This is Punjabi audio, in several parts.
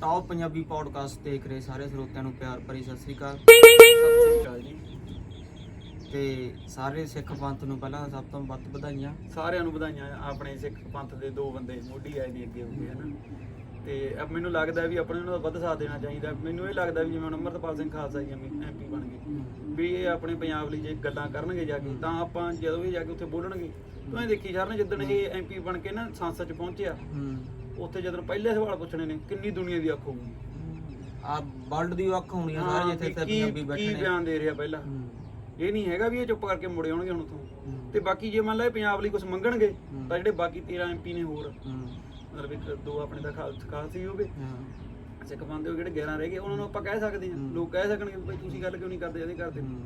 ਟੌਪ ਪੰਜਾਬੀ ਪੌਡਕਾਸਟ ਦੇਖ ਰਹੇ ਸਾਰੇ ਸਰੋਤਿਆਂ ਨੂੰ ਪਿਆਰ ਭਰੀ ਸਤਿ ਸ੍ਰੀ ਅਕਾਲ। ਸ੍ਰੀ ਤੇ ਸਾਰੇ ਸਿੱਖ ਪੰਥ ਨੂੰ ਪਹਿਲਾਂ ਸਭ ਤੋਂ ਵੱਧ ਵਧਾਈਆਂ। ਸਾਰਿਆਂ ਨੂੰ ਵਧਾਈਆਂ ਆਪਣੇ ਸਿੱਖ ਪੰਥ ਦੇ ਦੋ ਬੰਦੇ ਮੋਢੀ ਆਏ ਨੇ ਅੱਗੇ ਹੋ ਗਏ ਹਨਾ। ਤੇ ਅਬ ਮੈਨੂੰ ਲੱਗਦਾ ਵੀ ਆਪਣੇ ਨੂੰ ਵੱਧ ਸਾਥ ਦੇਣਾ ਚਾਹੀਦਾ। ਮੈਨੂੰ ਇਹ ਲੱਗਦਾ ਵੀ ਜਿਵੇਂ ਹੁਣ ਅਮਰਤਪਾਲ ਸਿੰਘ ਖਾਲਸਾ ਜੀ ਐਮਪੀ ਬਣ ਗਏ ਵੀ ਇਹ ਆਪਣੇ ਪੰਜਾਬ ਲਈ ਜੇ ਗੱਲਾਂ ਕਰਨਗੇ ਜਾ ਕੇ ਤਾਂ ਆਪਾਂ ਜਦੋਂ ਵੀ ਜਾ ਕੇ ਉੱਥੇ ਬੋਲਣਗੇ ਤਾਂ ਇਹ ਦੇਖੀ ਜਾਰਨ ਜਿੱਦਣ ਇਹ ਐਮਪੀ ਬਣ ਕੇ ਨਾ ਸੰਸਦ ਚ ਪਹੁੰਚਿਆ। ਉੱਥੇ ਜਦੋਂ ਪਹਿਲੇ ਸਵਾਲ ਪੁੱਛਣੇ ਨੇ ਕਿੰਨੀ ਦੁਨੀਆ ਦੀ ਅੱਖ ਹੋਊਗੀ? ਆ ਵਰਲਡ ਦੀ ਅੱਖ ਹੋਣੀ ਆ ਸਾਰੇ ਜਿੱਥੇ ਤੇ ਕੀ ਪੰਜਾਬੀ ਕੀ ਬੈਠੇ ਨੇ। ਬਿਆਨ ਦੇ ਰਿਹਾ ਪਹਿਲਾਂ? ਹੂੰ, ਇਹ ਨਹੀਂ ਹੈਗਾ ਵੀ ਇਹ ਚੁੱਪ ਕਰਕੇ ਮੁੜੇ ਆਉਣਗੇ ਹੁਣ ਤੋਂ ਹੂੰ, ਤੇ ਬਾਕੀ ਜੇ ਮੰਨ ਲਾ ਇਹ ਪੰਜਾਬ ਲਈ ਕੁਝ ਮੰਗਣਗੇ ਹੂੰ। ਤਾਂ ਜਿਹੜੇ ਬਾਕੀ 13 ਐਮਪੀ ਨੇ ਹੋਰ ਹੂੰ, ਮਤਲਬ ਇੱਕ ਦੋ ਆਪਣੇ ਦਾ ਖਾਲਸ ਖਾਲਸੀ ਹੋਵੇ। ਹਾਂ, ਸਿੱਖ ਬੰਦੇ ਹੋ ਜਿਹੜੇ 11 ਰਹਿ ਗਏ ਉਹਨਾਂ ਨੂੰ ਆਪਾਂ ਕਹਿ ਸਕਦੇ ਹਾਂ। ਹੂੰ। ਲੋਕ ਕਹਿ ਸਕਣਗੇ ਵੀ ਭਾਈ ਤੁਸੀਂ ਗੱਲ ਕਿਉਂ ਨਹੀਂ ਕਰਦੇ ਇਹਦੇ ਕਰਦੇ। ਹੂੰ।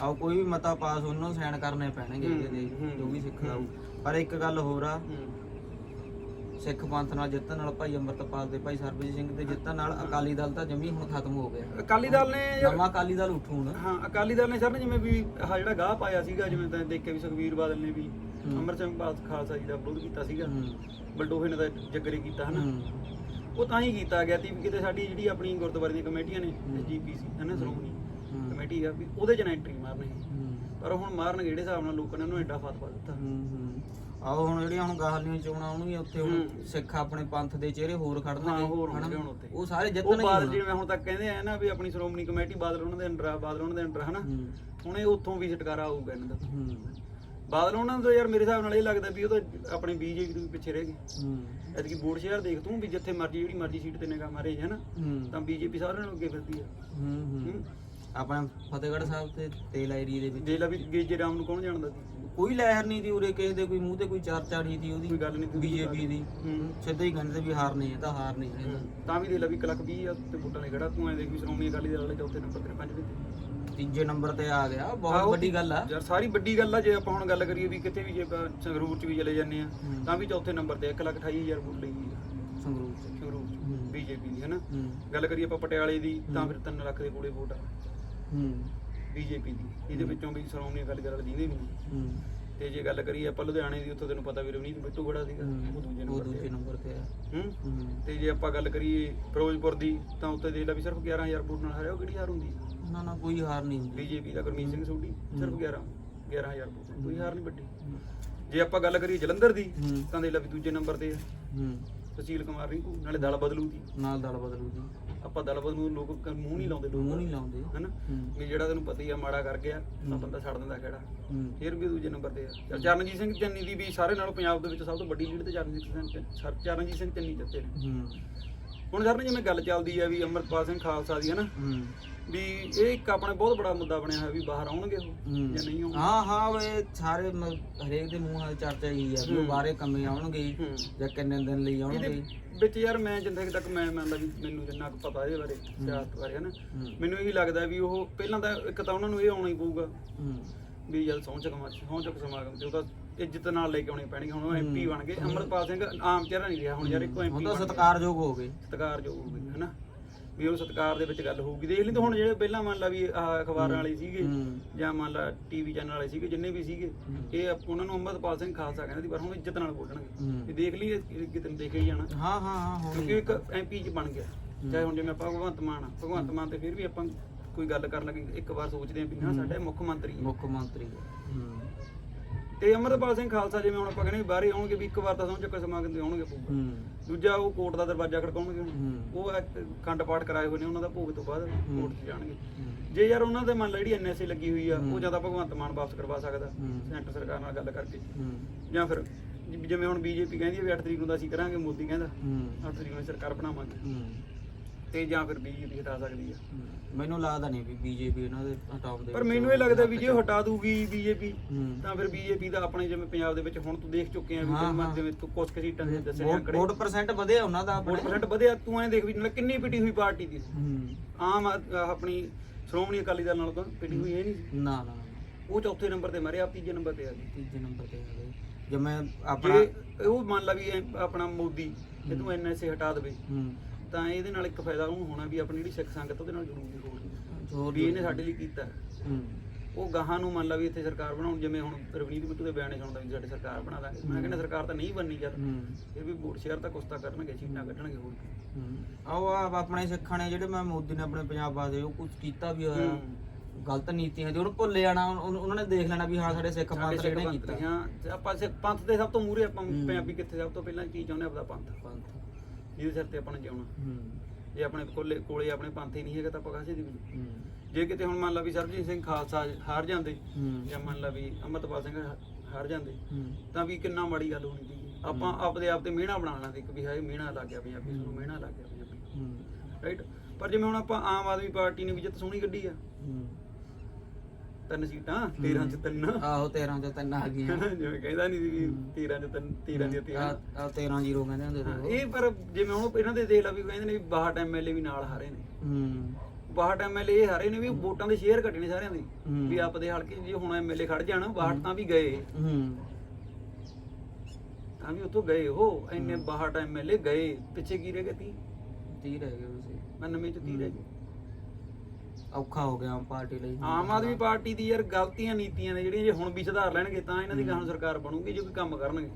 ਆਓ ਕੋਈ ਵੀ ਮਤਾ ਪਾਸ ਉਹਨੂੰ ਸਾਈਨ ਕਰਨੇ ਪੈਣਗੇ ਹੂੰ, ਇਹਦੇ ਹੂੰ, ਜੋ ਵੀ ਸਿੱਖ ਹੂੰ। ਲਾਊ ਪਰ ਇੱਕ ਗੱਲ ਹੋਰ ਆ ਹੂੰ। ਸਿੱਖ ਪੰਥ ਨਾਲ ਜਿੱਤਣ ਨਾਲ ਭਾਈ ਅੰਮ੍ਰਿਤਪਾਲ ਦੇ ਭਾਈ ਸਰਬਜੀਤ ਸਿੰਘ ਦੇ ਜਿੱਤਣ ਨਾਲ ਅਕਾਲੀ ਦਲ ਤਾਂ ਜਮੀ ਹੁਣ ਖਤਮ ਹੋ ਗਿਆ। ਅਕਾਲੀ ਦਲ ਨੇ ਨਵਾਂ ਅਕਾਲੀ ਦਲ ਉੱਠੂ ਹੁਣ। ਹਾਂ ਅਕਾਲੀ ਦਲ ਨੇ ਸਰ ਨੇ ਜਿਵੇਂ ਵੀ ਆਹ ਜਿਹੜਾ ਗਾਹ ਪਾਇਆ ਸੀਗਾ ਜਿਵੇਂ ਤਾਂ ਦੇਖਿਆ ਵੀ ਸੁਖਵੀਰ ਬਾਦਲ ਨੇ ਵੀ ਹੂੰ। ਅੰਮ੍ਰਿਤ ਸਿੰਘ ਪਾਸ ਖਾਲਸਾ ਜੀ ਦਾ ਵਿਰੋਧ ਕੀਤਾ ਸੀਗਾ। ਬਲਡੋਹੇ ਨੇ ਤਾਂ ਜੱਗਰੇ ਕੀਤਾ ਹਨਾ। ਉਹ ਤਾਂ ਹੀ ਕੀਤਾ ਗਿਆ ਸੀ ਵੀ ਕਿਤੇ ਸਾਡੀ ਜਿਹੜੀ ਆਪਣੀ ਗੁਰਦੁਆਰੇ ਦੀਆਂ ਕਮੇਟੀਆਂ ਨੇ। ਜੀਪੀਸੀ ਹਨਾ ਸ਼੍ਰੋਮਣੀ ਕਮੇਟੀ ਆ ਵੀ ਉਹਦੇ ਚ ਨਾ ਐਂਟਰੀ ਮਾਰਨੀ ਪਰ ਹੁਣ ਮਾਰਨਗੇ ਜਿਹੜੇ ਹਿਸਾਬ ਨਾਲ ਲੋਕਾਂ ਨੇ ਉਹਨੂੰ ਐਡਾ ਫਾਤ ਪਾ ਦਿੱਤਾ। ਹੂੰ, ਹੂੰ। ਆਓ ਹੁਣ ਜਿਹੜੀਆਂ ਹੁਣ ਗਾਹਲੀਆਂ ਚੋਣਾਂ ਆਉਣਗੀਆਂ ਉੱਥੇ ਹੁਣ। ਸਿੱਖ ਆਪਣੇ ਪੰਥ ਦੇ ਚਿਹਰੇ ਹੋਰ ਖੜਨਗੇ ਹੋਰ? ਹੋਣਗੇ ਹੁਣ ਉੱਤੇ ਉਹ ਸਾਰੇ ਉਹ ਜਿੱਤਣਗੇ ਬਾਦਲ ਹੁਣ। ਜਿਵੇਂ ਹੁਣ ਤੱਕ ਕਹਿੰਦੇ ਆ ਨਾ ਵੀ ਆਪਣੀ ਸ਼੍ਰੋਮਣੀ ਕਮੇਟੀ ਬਾਦਲ ਉਹਨਾਂ ਦੇ ਅੰਡਰ ਆ ਬਾਦਲ ਉਹਨਾਂ ਦੇ ਅੰਡਰ ਹਨਾ? ਹੁਣ ਇਹ ਉੱਥੋਂ ਵੀ ਛਟਕਾਰਾ ਆਊਗਾ ਇਹਨਾਂ ਦਾ। ਬਾਦਲ ਉਹਨਾਂ ਦਾ ਯਾਰ ਮੇਰੇ ਹਿਸਾਬ ਨਾਲ ਇਹ ਲੱਗਦਾ ਵੀ ਉਹ ਤਾਂ ਆਪਣੀ ਬੀਜੇਪੀ ਤੋਂ ਪਿੱਛੇ ਰਹਿ ਗਏ। ਹੂੰ, ਐਤਕੀ ਬੋਰਡ ਸ਼ਹਿਰ ਦੇਖ ਤੂੰ ਵੀ ਜਿੱਥੇ ਮਰਜ਼ੀ ਜਿਹੜੀ ਮਰਜ਼ੀ ਸੀਟ ਤੇ ਨਿਗਾਹ ਮਾਰੇ ਹੈ। ਨਾ ਤਾਂ ਬੀਜੇਪੀ ਸਾਰਿਆਂ ਨੂੰ ਅੱਗੇ ਫਿਰਦੀ ਆ। ਹੂੰ, ਹੂੰ। ਆਪਣਾ ਫਤਿਹਗੜ੍ਹ ਸਾਹਿਬ ਤੇ ਤੇਲ ਏਰੀਏ ਦੇ ਵਿੱਚ। ਜੇ ਲਾ ਵੀ ਗੇਜੇ ਰਾਮ ਨੂੰ ਕੌਣ ਜਾਣਦਾ ਸੀ? ਕੋਈ ਲਹਿਰ ਨਹੀਂ ਦੀ ਉਰੇ ਕਿਸੇ ਦੇ ਕੋਈ ਮੂੰਹ ਤੇ ਕੋਈ ਚਰਚਾ ਨਹੀਂ ਦੀ ਉਹਦੀ ਕੋਈ ਗੱਲ ਨਹੀਂ ਬੀਜੇਪੀ ਦੀ। ਹੂੰ। ਸਿੱਧਾ ਹੀ ਕਹਿੰਦੇ ਵੀ ਹਾਰ ਨਹੀਂ ਇਹ ਤਾਂ ਹਾਰ ਨਹੀਂ ਹੈ। ਤਾਂ ਵੀ ਦੇ ਲਾ ਵੀ ਲੱਖ ਵੀਹ ਆ ਤੇ ਵੋਟਾਂ ਨੇ ਖੜਾ ਤੂੰ ਐ ਦੇਖ ਵੀ ਸ਼੍ਰੋਮਣੀ ਅਕਾਲੀ ਦਲ ਵਾਲੇ ਚੌਥੇ ਨੰਬਰ ਤੇ ਪੰਜਵੇਂ ਤੇ ਤੀਜੇ ਨੰਬਰ ਤੇ ਆ ਗਿਆ ਬਹੁਤ। ਵੱਡੀ ਗੱਲ ਆ। ਯਾਰ ਸਾਰੀ ਵੱਡੀ ਗੱਲ ਆ ਜੇ ਆਪਾਂ ਹੁਣ ਗੱਲ ਕਰੀਏ ਵੀ ਕਿਤੇ ਵੀ ਜੇ ਆਪਾਂ ਸੰਗਰੂਰ ਚ ਵੀ ਚਲੇ ਜਾਂਦੇ ਆ। ਤਾਂ ਵੀ ਚੌਥੇ ਨੰਬਰ ਤੇ 1 ਲੱਖ 28000 ਵੋਟ ਲਈ ਸੰਗਰੂਰ ਚ। ਸੰਗਰੂਰ। ਚ ਬੀਜੇਪੀ ਦੀ ਹੈਨਾ ਗੱਲ ਕਰੀਏ ਆਪਾਂ ਪਟਿਆਲੇ ਦੀ ਤਾਂ ਫਿਰ 3 ਲੱਖ ਦੇ ਕੋਲੇ ਵੋਟ ਆ। ਹੂੰ। ਬੀਜੇਪੀ ਦੀ। ਇਹਦੇ ਵਿੱਚੋਂ ਵੀ ਸ਼੍ਰੋਮਣੀ ਅਕਾਲੀ ਦਲ ਜਿੰਦੇ ਵੀ ਹੂੰ। ਤੇ ਜੇ ਗੱਲ ਕਰੀਏ ਆਪਾਂ ਲੁਧਿਆਣੇ ਦੀ ਉੱਥੋਂ ਤੈਨੂੰ ਪਤਾ ਵੀ ਰਵਨੀਤ ਬਿੱਟੂ ਖੜਾ ਸੀਗਾ। ਉਹ ਦੂਜੇ ਉਹ ਨੰਬਰ ਦੂਜੇ ਤੇ ਨੰਬਰ ਤੇ ਆ। ਹੂੰ। ਹੂੰ। ਤੇ ਜੇ ਆਪਾਂ ਗੱਲ ਕਰੀਏ ਫਿਰੋਜ਼ਪੁਰ ਦੀ ਤਾਂ ਉੱਤੇ ਦੇਖ ਲਾ ਵੀ ਸਿਰਫ 11000 ਵੋਟ ਨਾਲ ਹਾਰਿਆ ਉਹ ਕਿਹੜੀ ਹਾਰ ਹੁੰਦੀ? ਨਾ ਨਾ ਕੋਈ ਹਾਰ ਨਹੀਂ ਹੁੰਦੀ। ਬੀਜੇਪੀ ਦਾ ਗੁਰਮੀਤ ਸਿੰਘ ਸੋਢੀ ਸਿਰਫ 11 11000 ਵੋਟ। ਨਾਲ, ਕੋਈ ਹਾਰ ਨਹੀਂ ਵੱਡੀ। ਜੇ ਆਪਾਂ ਗੱਲ ਕਰੀਏ ਜਲੰਧਰ ਦੀ ਹੂੰ। ਤਾਂ ਦੇਖ ਲਾ ਵੀ ਦੂਜੇ ਨੰਬਰ ਤੇ ਆ। ਹੂੰ। ਸੁਸ਼ੀਲ ਕੁਮਾਰ ਰਿੰਕੂ ਨਾਲੇ ਦਲ ਬਦਲੂ ਦੀ ਨਾਲ ਦਲ ਬਦਲੂ ਦੀ ਆਪਾਂ ਦਲ ਬਦਲੂ ਨੂੰ ਲੋਕ ਮੂੰਹ ਨਹੀਂ ਲਾਉਂਦੇ ਮੂੰਹ ਨਹੀਂ ਲਾਉਂਦੇ। ਹੈਨਾ? ਵੀ ਜਿਹੜਾ ਤੈਨੂੰ ਪਤਾ ਹੀ ਆ ਮਾੜਾ ਕਰ ਗਿਆ ਤਾਂ ਬੰਦਾ ਛੱਡ ਦਿੰਦਾ ਖੇੜਾ। ਫਿਰ ਵੀ ਦੂਜੇ ਨੰਬਰ ਤੇ ਆ। ਚਰਨਜੀਤ ਸਿੰਘ ਚੰਨੀ ਦੀ ਵੀ ਸਾਰੇ ਨਾਲੋਂ ਪੰਜਾਬ ਦੇ ਵਿੱਚ ਸਭ ਤੋਂ ਵੱਡੀ ਲੀਡ ਤੇ ਚਰਨਜੀਤ ਸਿੰਘ ਸਰ ਚਰਨਜੀਤ ਸਿੰਘ ਚੰਨੀ ਜਿੱਤੇ ਨੇ। ਹੁਣ ਸਰ ਜਿਵੇਂ ਗੱਲ ਚੱਲਦੀ ਆ ਵੀ ਅੰਮ੍ਰਿਤਪਾਲ ਸਿੰਘ ਖਾਲਸਾ ਦੀ ਹਨਾ? ਵੀ ਇਹ ਇੱਕ ਆਪਣੇ ਬਹੁਤ ਬੜਾ ਮੁੱਦਾ ਬਣਿਆ ਹੋਇਆ ਵੀ ਬਾਹਰ ਆਉਣਗੇ ਉਹ। ਜਾਂ ਨਹੀਂ ਆਉਣਗੇ। ਹਾਂ ਹਾਂ ਵੇ ਸਾਰੇ ਹਰੇਕ ਦੇ ਮੂੰਹ ਨਾਲ ਚਰਚਾ ਹੀ ਆ ਵੀ ਉਹ। ਬਾਹਰੇ ਕੰਮੇ ਆਉਣਗੇ ਜਾਂ ਕਿੰਨੇ ਦਿਨ ਲਈ ਆਉਣਗੇ। ਵਿੱਚ ਯਾਰ ਮੈਂ ਜਿੰਨੇ ਕੁ ਤੱਕ ਮੈਂ ਮੰਨਦਾ ਵੀ ਮੈਨੂੰ ਜਿੰਨਾ ਕੁ ਪਤਾ ਇਹਦੇ ਬਾਰੇ ਸਿਆਸਤ ਬਾਰੇ ਹਨਾ? ਮੈਨੂੰ ਇਹ ਲੱਗਦਾ ਵੀ ਉਹ ਪਹਿਲਾਂ ਤਾਂ ਇੱਕ ਤਾਂ ਉਹਨਾਂ ਨੂੰ ਇਹ ਆਉਣਾ ਹੀ ਪਊਗਾ ਵੀ ਜਦ ਸਹੁੰ ਚੁੱਕ ਮਾਚ ਸਹੁੰ ਚੁੱਕ ਸਮਾਗਮ ਤੇ ਉਹਦਾ ਇੱਜ਼ਤ ਨਾਲ ਲੈ ਕੇ ਆਉਣੇ ਪੈਣਗੇ ਹੁਣ ਉਹ ਐਮਪੀ ਬਣ ਗਏ ਅੰਮ੍ਰਿਤਪਾਲ ਸਿੰਘ ਆਮ ਚਿਹਰਾ ਨਹੀਂ ਰਿਹਾ ਹੁਣ ਯਾਰ ਇੱਕੋ ਹੁਣ ਐਮਪੀ ਤਾਂ ਸਤਿਕਾਰਯੋਗ ਹੋ ਗਏ। ਸਤਿਕਾਰਯੋਗ ਹੋ ਗਏ ਹਨਾ? ਵੀ ਉਹ ਸਤਿਕਾਰ ਦੇ ਵਿੱਚ ਗੱਲ ਹੋਊਗੀ। ਦੇਖ ਲਈ ਤਾਂ ਹੁਣ ਜਿਹੜੇ ਪਹਿਲਾਂ ਮੰਨ ਲਾ ਵੀ ਆਹ ਅਖਬਾਰਾਂ ਵਾਲੇ ਸੀਗੇ ਜਾਂ ਮੰਨ ਲਾ ਟੀਵੀ ਚੈਨਲ ਵਾਲੇ ਸੀਗੇ ਜਿੰਨੇ ਵੀ ਸੀਗੇ। ਇਹ ਆਪ- ਉਹਨਾਂ ਨੂੰ ਅੰਮ੍ਰਿਤਪਾਲ ਸਿੰਘ ਖਾਲਸਾ ਕਹਿੰਦੇ ਸੀ ਪਰ ਹੁਣ ਇੱਜ਼ਤ ਨਾਲ ਬੋਲਣਗੇ। ਵੀ ਦੇਖ ਲਈ ਇਹ ਕਿਤੇ ਨੂੰ ਦੇਖੇ ਹੀ ਜਾਣਾ। ਹਾਂ ਹਾਂ ਹਾਂ ਕਿਉਂਕਿ ਹੋਣੀ ਇੱਕ ਐਮਪੀ ਚ ਬਣ ਗਿਆ। ਚਾਹੇ ਹੁਣ ਜਿਵੇਂ ਆਪਾਂ ਭਗਵੰਤ ਮਾਨ ਆ ਭਗਵੰਤ ਮਾਨ ਤੇ ਫਿਰ ਵੀ ਆਪਾਂ ਕੋਈ ਗੱਲ ਕਰਨ ਲੱਗੇ ਇੱਕ ਵਾਰ ਸੋਚਦੇ ਆਂ ਵੀ ਹਾਂ ਸਾਡਾ ਇਹ ਮੁੱਖ ਮੰਤਰੀ ਮੁੱਖ ਮੰਤਰੀ ਹੂੰ। ਤੇ ਅੰਮ੍ਰਿਤਪਾਲ ਸਿੰਘ ਖਾਲਸਾ ਜਿਵੇਂ ਹੁਣ ਆਪਾਂ ਕਹਿੰਦੇ ਬਾਹਰੇ ਆਉਣਗੇ ਵੀ ਇੱਕ ਵਾਰ ਤਾਂ ਚੱਕਰ ਸਮਾਗਮ ਤੇ ਆਉਣਗੇ ਪਊਗਾ ਦੂਜਾ ਉਹ ਕੋਰਟ ਦਾ ਦਰਵਾਜ਼ਾ ਖੜਕਾਉਣਗੇ ਉਹ ਖੰਡ ਪਾਠ ਕਰਾਏ ਹੋਏ ਨੇ ਉਹਨਾਂ ਦਾ ਭੋਗ ਤੋਂ ਬਾਅਦ ਕੋਰਟ 'ਚ ਜਾਣਗੇ। ਜੇ ਯਾਰ ਉਹਨਾਂ ਦੇ ਮੰਨ ਲਾ ਜਿਹੜੀ ਐਨਐਸਏ ਲੱਗੀ ਹੋਈ ਆ ਉਹ ਜ਼ਿਆਦਾ ਭਗਵੰਤ ਮਾਨ ਵਾਪਸ ਕਰਵਾ ਸਕਦਾ। ਸੈਂਟਰ ਸਰਕਾਰ ਨਾਲ ਗੱਲ ਕਰਕੇ। ਜਾਂ ਫਿਰ ਜਿ- ਜਿਵੇਂ ਹੁਣ ਬੀਜੇਪੀ ਕਹਿੰਦੀ ਹੈ ਵੀ 8 ਤਰੀਕ ਨੂੰ ਤਾਂ ਅਸੀਂ ਕਰਾਂਗੇ ਮੋਦੀ ਕਹਿੰਦਾ ਹੂੰ। 8 ਤਰੀਕ ਨੂੰ ਸਰਕਾਰ ਬਣਾਵਾਂਗੇ। ਤੇ ਜਾਂ ਫਿਰ ਬੀਜੇਪੀ ਹਟਾ ਸਕਦੀ ਆ। ਮੈਨੂੰ ਲੱਗਦਾ ਨਹੀਂ ਵੀ ਬੀਜੇਪੀ ਇਹਨਾਂ ਦੇ ਹਟਾਉਣ ਦੇ ਪਰ ਵਿੱਚ ਮੈਨੂੰ ਇਹ ਲੱਗਦਾ ਵੀ ਜੇ ਉਹ ਹਟਾ ਦੂਗੀ ਬੀਜੇਪੀ ਹੂੰ। ਤਾਂ ਫਿਰ ਬੀਜੇਪੀ ਦਾ ਆਪਣੇ ਜਿਵੇਂ ਪੰਜਾਬ ਦੇ ਵਿੱਚ ਹੁਣ ਤੂੰ ਦੇਖ ਚੁੱਕੇ ਆ ਵੀ ਹਾਂ, ਜਿਵੇਂ- ਹਾਂ। ਜਿਵੇਂ ਤੂੰ ਕੁਝ ਕੁ ਸੀਟਾਂ ਦੇ ਦੱਸੇ ਵੋਟ ਪਰਸੈਂਟ ਵਧਿਆ ਉਹਨਾਂ ਦਾ ਵੋਟ ਪਰਸੈਂਟ ਵਧਿਆ ਤੂੰ ਐਂ ਦੇਖ ਵੀ ਨਾਲ ਕਿੰਨੀ ਪਿੱਟੀ ਹੋਈ ਪਾਰਟੀ ਦੀ। ਹੂੰ। ਆਮ ਆਹ ਆਪਣੀ ਸ਼੍ਰੋਮਣੀ ਅਕਾਲੀ ਦਲ ਨਾਲੋਂ ਤਾਂ ਪਿੱਟੀ ਹੋਈ ਇਹ ਨਹੀਂ। ਨਾ ਨਾ ਨਾ। ਉਹ ਚੌਥੇ ਨੰਬਰ ਤੇ ਮਰਿਆ ਆਪ ਤੀਜੇ ਨੰਬਰ ਤੇ ਆ ਗਈ। ਤੀਜੇ ਨੰਬਰ ਤੇ ਆ ਗਏ ਜੇ ਮੈਂ ਆਪਣਾ ਜੇ ਉਹ ਮੰਨ ਲਾ ਵੀ ਆਪਣਾ ਮੋਦੀ ਜੇ ਤੂੰ ਐਨਐਸਏ ਹਟਾ ਦੇਵੇ। ਹੂੰ। ਤਾਂ ਇਹਦੇ ਨਾਲ ਇੱਕ ਫਾਇਦਾ ਉਹਨੂੰ ਹੋਣਾ ਵੀ ਆਪਣੀ ਜਿਹੜੀ ਸਿੱਖ ਸੰਗਤ ਉਹਦੇ ਨਾਲ ਜੁੜੂਗੀ ਹੋਰ ਹੋਰ ਵੀ ਇਹਨੇ ਸਾਡੇ ਲਈ ਕੀਤਾ। ਹੂੰ। ਉਹ ਗਾਹਾਂ ਨੂੰ ਮੰਨ ਲਾ ਵੀ ਇੱਥੇ ਸਰਕਾਰ ਬਣਾਉਣ ਜਿਵੇਂ ਹੁਣ ਰਵਨੀਤ ਬਿੱਟੂ ਦੇ ਬਿਆਨੇ ਸੁਣਦਾ ਵੀ ਸਾਡੀ ਸਰਕਾਰ ਬਣਾ ਦਾਂਗੇ। ਮੈਂ ਕਹਿੰਦਾ ਸਰਕਾਰ ਤਾਂ ਨਹੀਂ ਬਣਨੀ ਜਦ ਹੂੰ। ਇਹ ਵੀ ਵੋਟ ਸ਼ੇਅਰ ਤਾਂ ਕੁਛ ਤਾਂ ਕਰਨਗੇ ਸੀਟਾਂ ਕੱਢਣਗੇ ਹੋਰ ਕੀ। ਹੂੰ। ਆਓ ਆ ਆਪਣੇ ਸਿੱਖਾਂ ਨੇ ਜਿਹੜੇ ਮੈਂ ਮੋਦੀ ਨੇ ਆਪਣੇ ਪੰਜਾਬ ਵਾਸਤੇ ਉਹ ਕੁਝ ਕੀਤਾ ਵੀ ਹੋਇਆ। ਗਲਤ ਨੀਤੀਆਂ ਦੀ ਉਹਨੂੰ ਭੁੱਲ ਜਾਣਾ ਉਹਨੂੰ- ਨੇ ਦੇਖ ਲੈਣਾ ਵੀ ਹਾਂ ਸਾਡੇ ਸਿੱਖ ਪੰਥ ਪੰਥ ਕੀਤਾ। ਤੇ ਆਪਾਂ ਸਿੱਖ ਪੰਥ ਦੇ ਸਭ ਤੋਂ ਮੂਹਰੇ ਆਪਾਂ। ਪੰਜਾਬੀ ਕਿੱਥੇ ਸਭ ਤੋਂ ਪਹਿਲਾਂ ਕੀ ਚਾਹੁੰਦੇ ਆਪਦਾ ਪੰਥ। ਪੰਥ। ਜਿਹਦੇ ਸਿਰ ਤੇ ਆਪਾਂ ਨੇ ਜਿਉਣਾ। ਹੂੰ। ਜੇ ਆਪਣੇ ਕੋਲੇ ਕੋਲੇ ਆਪਣੇ ਪੰਥ ਹੀ ਨਹੀਂ ਹੈਗਾ ਤਾਂ ਆਪਾਂ ਕਾਹਦੇ ਦੀ ਵੀ ਹੂੰ। ਜੇ ਕਿਤੇ ਹੁਣ ਮੰਨ ਲਾ ਵੀ ਸਰਬਜੀਤ ਸਿੰਘ ਖਾਲਸਾ ਹਾਰ ਜਾਂਦੇ ਜਾਂ ਮੰਨ ਲਾ ਵੀ ਅੰਮ੍ਰਿਤਪਾਲ ਸਿੰਘ ਹਾਰ ਜਾਂਦੇ ਤਾਂ ਵੀ ਕਿੰਨਾ ਮਾੜੀ ਗੱਲ ਹੋਣੀ ਸੀ। ਆਪਾਂ ਆਪਦੇ ਆਪ ਤੇ ਮਿਹਣਾ ਬਣਾ ਲੈਂਦੇ ਕਿ ਵੀ ਹਾਏ ਮਿਹਣਾ ਲੱਗ ਗਿਆ ਪੰਜਾਬੀ ਨੂੰ ਮਿਹਣਾ ਲੱਗ ਗਿਆ ਪੰਜਾਬੀ ਰਾਈਟ ਪਰ ਜਿਵੇਂ ਹੁਣ ਆਪਾਂ ਆਮ ਆਦਮੀ ਪਾਰਟੀ ਨੇ ਵੀ ਜਿੱਤ ਸੋਹਣੀ ਕੱਢੀ ਆ। ਤਿੰਨ ਸੀਟਾਂ 13 ਚ ਤਿੰਨ। ਆਹੋ 13 ਚ ਤਿੰਨ ਆ ਗਈਆਂ। ਜਿਵੇਂ ਕਹਿੰਦਾ ਨਹੀਂ ਸੀ ਵੀ 13 ਚ ਤਿੰਨ 13 ਦੀਆਂ 13 ਆ 13 ਜ਼ੀਰੋ ਕਹਿੰਦੇ ਹੁੰਦੇ ਸੀ ਇਹ ਪਰ ਜਿਵੇਂ ਹੁਣ ਇਹਨਾਂ ਦੇ ਦੇਖ ਲਾ ਵੀ ਕਹਿੰਦੇ ਨੇ ਵੀ 62 ਐਮਐਲਏ ਵੀ ਨਾਲ ਹਾਰੇ ਨੇ। ਹੂੰ। 62 ਐਮਐਲਏ ਇਹ ਹਾਰੇ ਨੇ ਵੀ ਵੋਟਾਂ ਦੇ ਸ਼ੇਅਰ ਘਟੇ ਨੇ ਸਾਰਿਆਂ ਦੇ। ਵੀ ਆਪਦੇ ਹਲਕੇ ਜੇ ਹੁਣ ਐਮਐਲਏ ਖੜ ਜਾਣ 62 ਤਾਂ ਵੀ ਗਏ। ਹੂੰ। ਤਾਂ ਵੀ ਉੱਥੋਂ ਗਏ ਉਹ ਇੰਨੇ 62 ਐਮਐਲਏ ਗਏ। ਪਿੱਛੇ ਕੀ ਰਹਿ ਗਏ 30 30 ਰਹਿ ਗਏ ਤੁਸੀਂ 99 ਚ 30 ਰਹਿ ਗਏ। ਔਖਾ ਹੋ ਗਿਆ ਆਮ ਪਾਰਟੀ ਲਈ ਆਮ ਆਦਮੀ ਪਾਰਟੀ ਦੀ ਯਾਰ ਗਲਤੀਆਂ ਨੀਤੀਆਂ ਨੇ ਜਿਹੜੀਆਂ ਜੇ ਹੁਣ ਵੀ ਸੁਧਾਰ ਲੈਣਗੇ ਤਾਂ ਇਹਨਾਂ ਦੀ ਗਾਹਾਂ ਸਰਕਾਰ ਬਣੂਗੀ ਜੋ ਕੋਈ ਕੰਮ ਕਰਨਗੇ।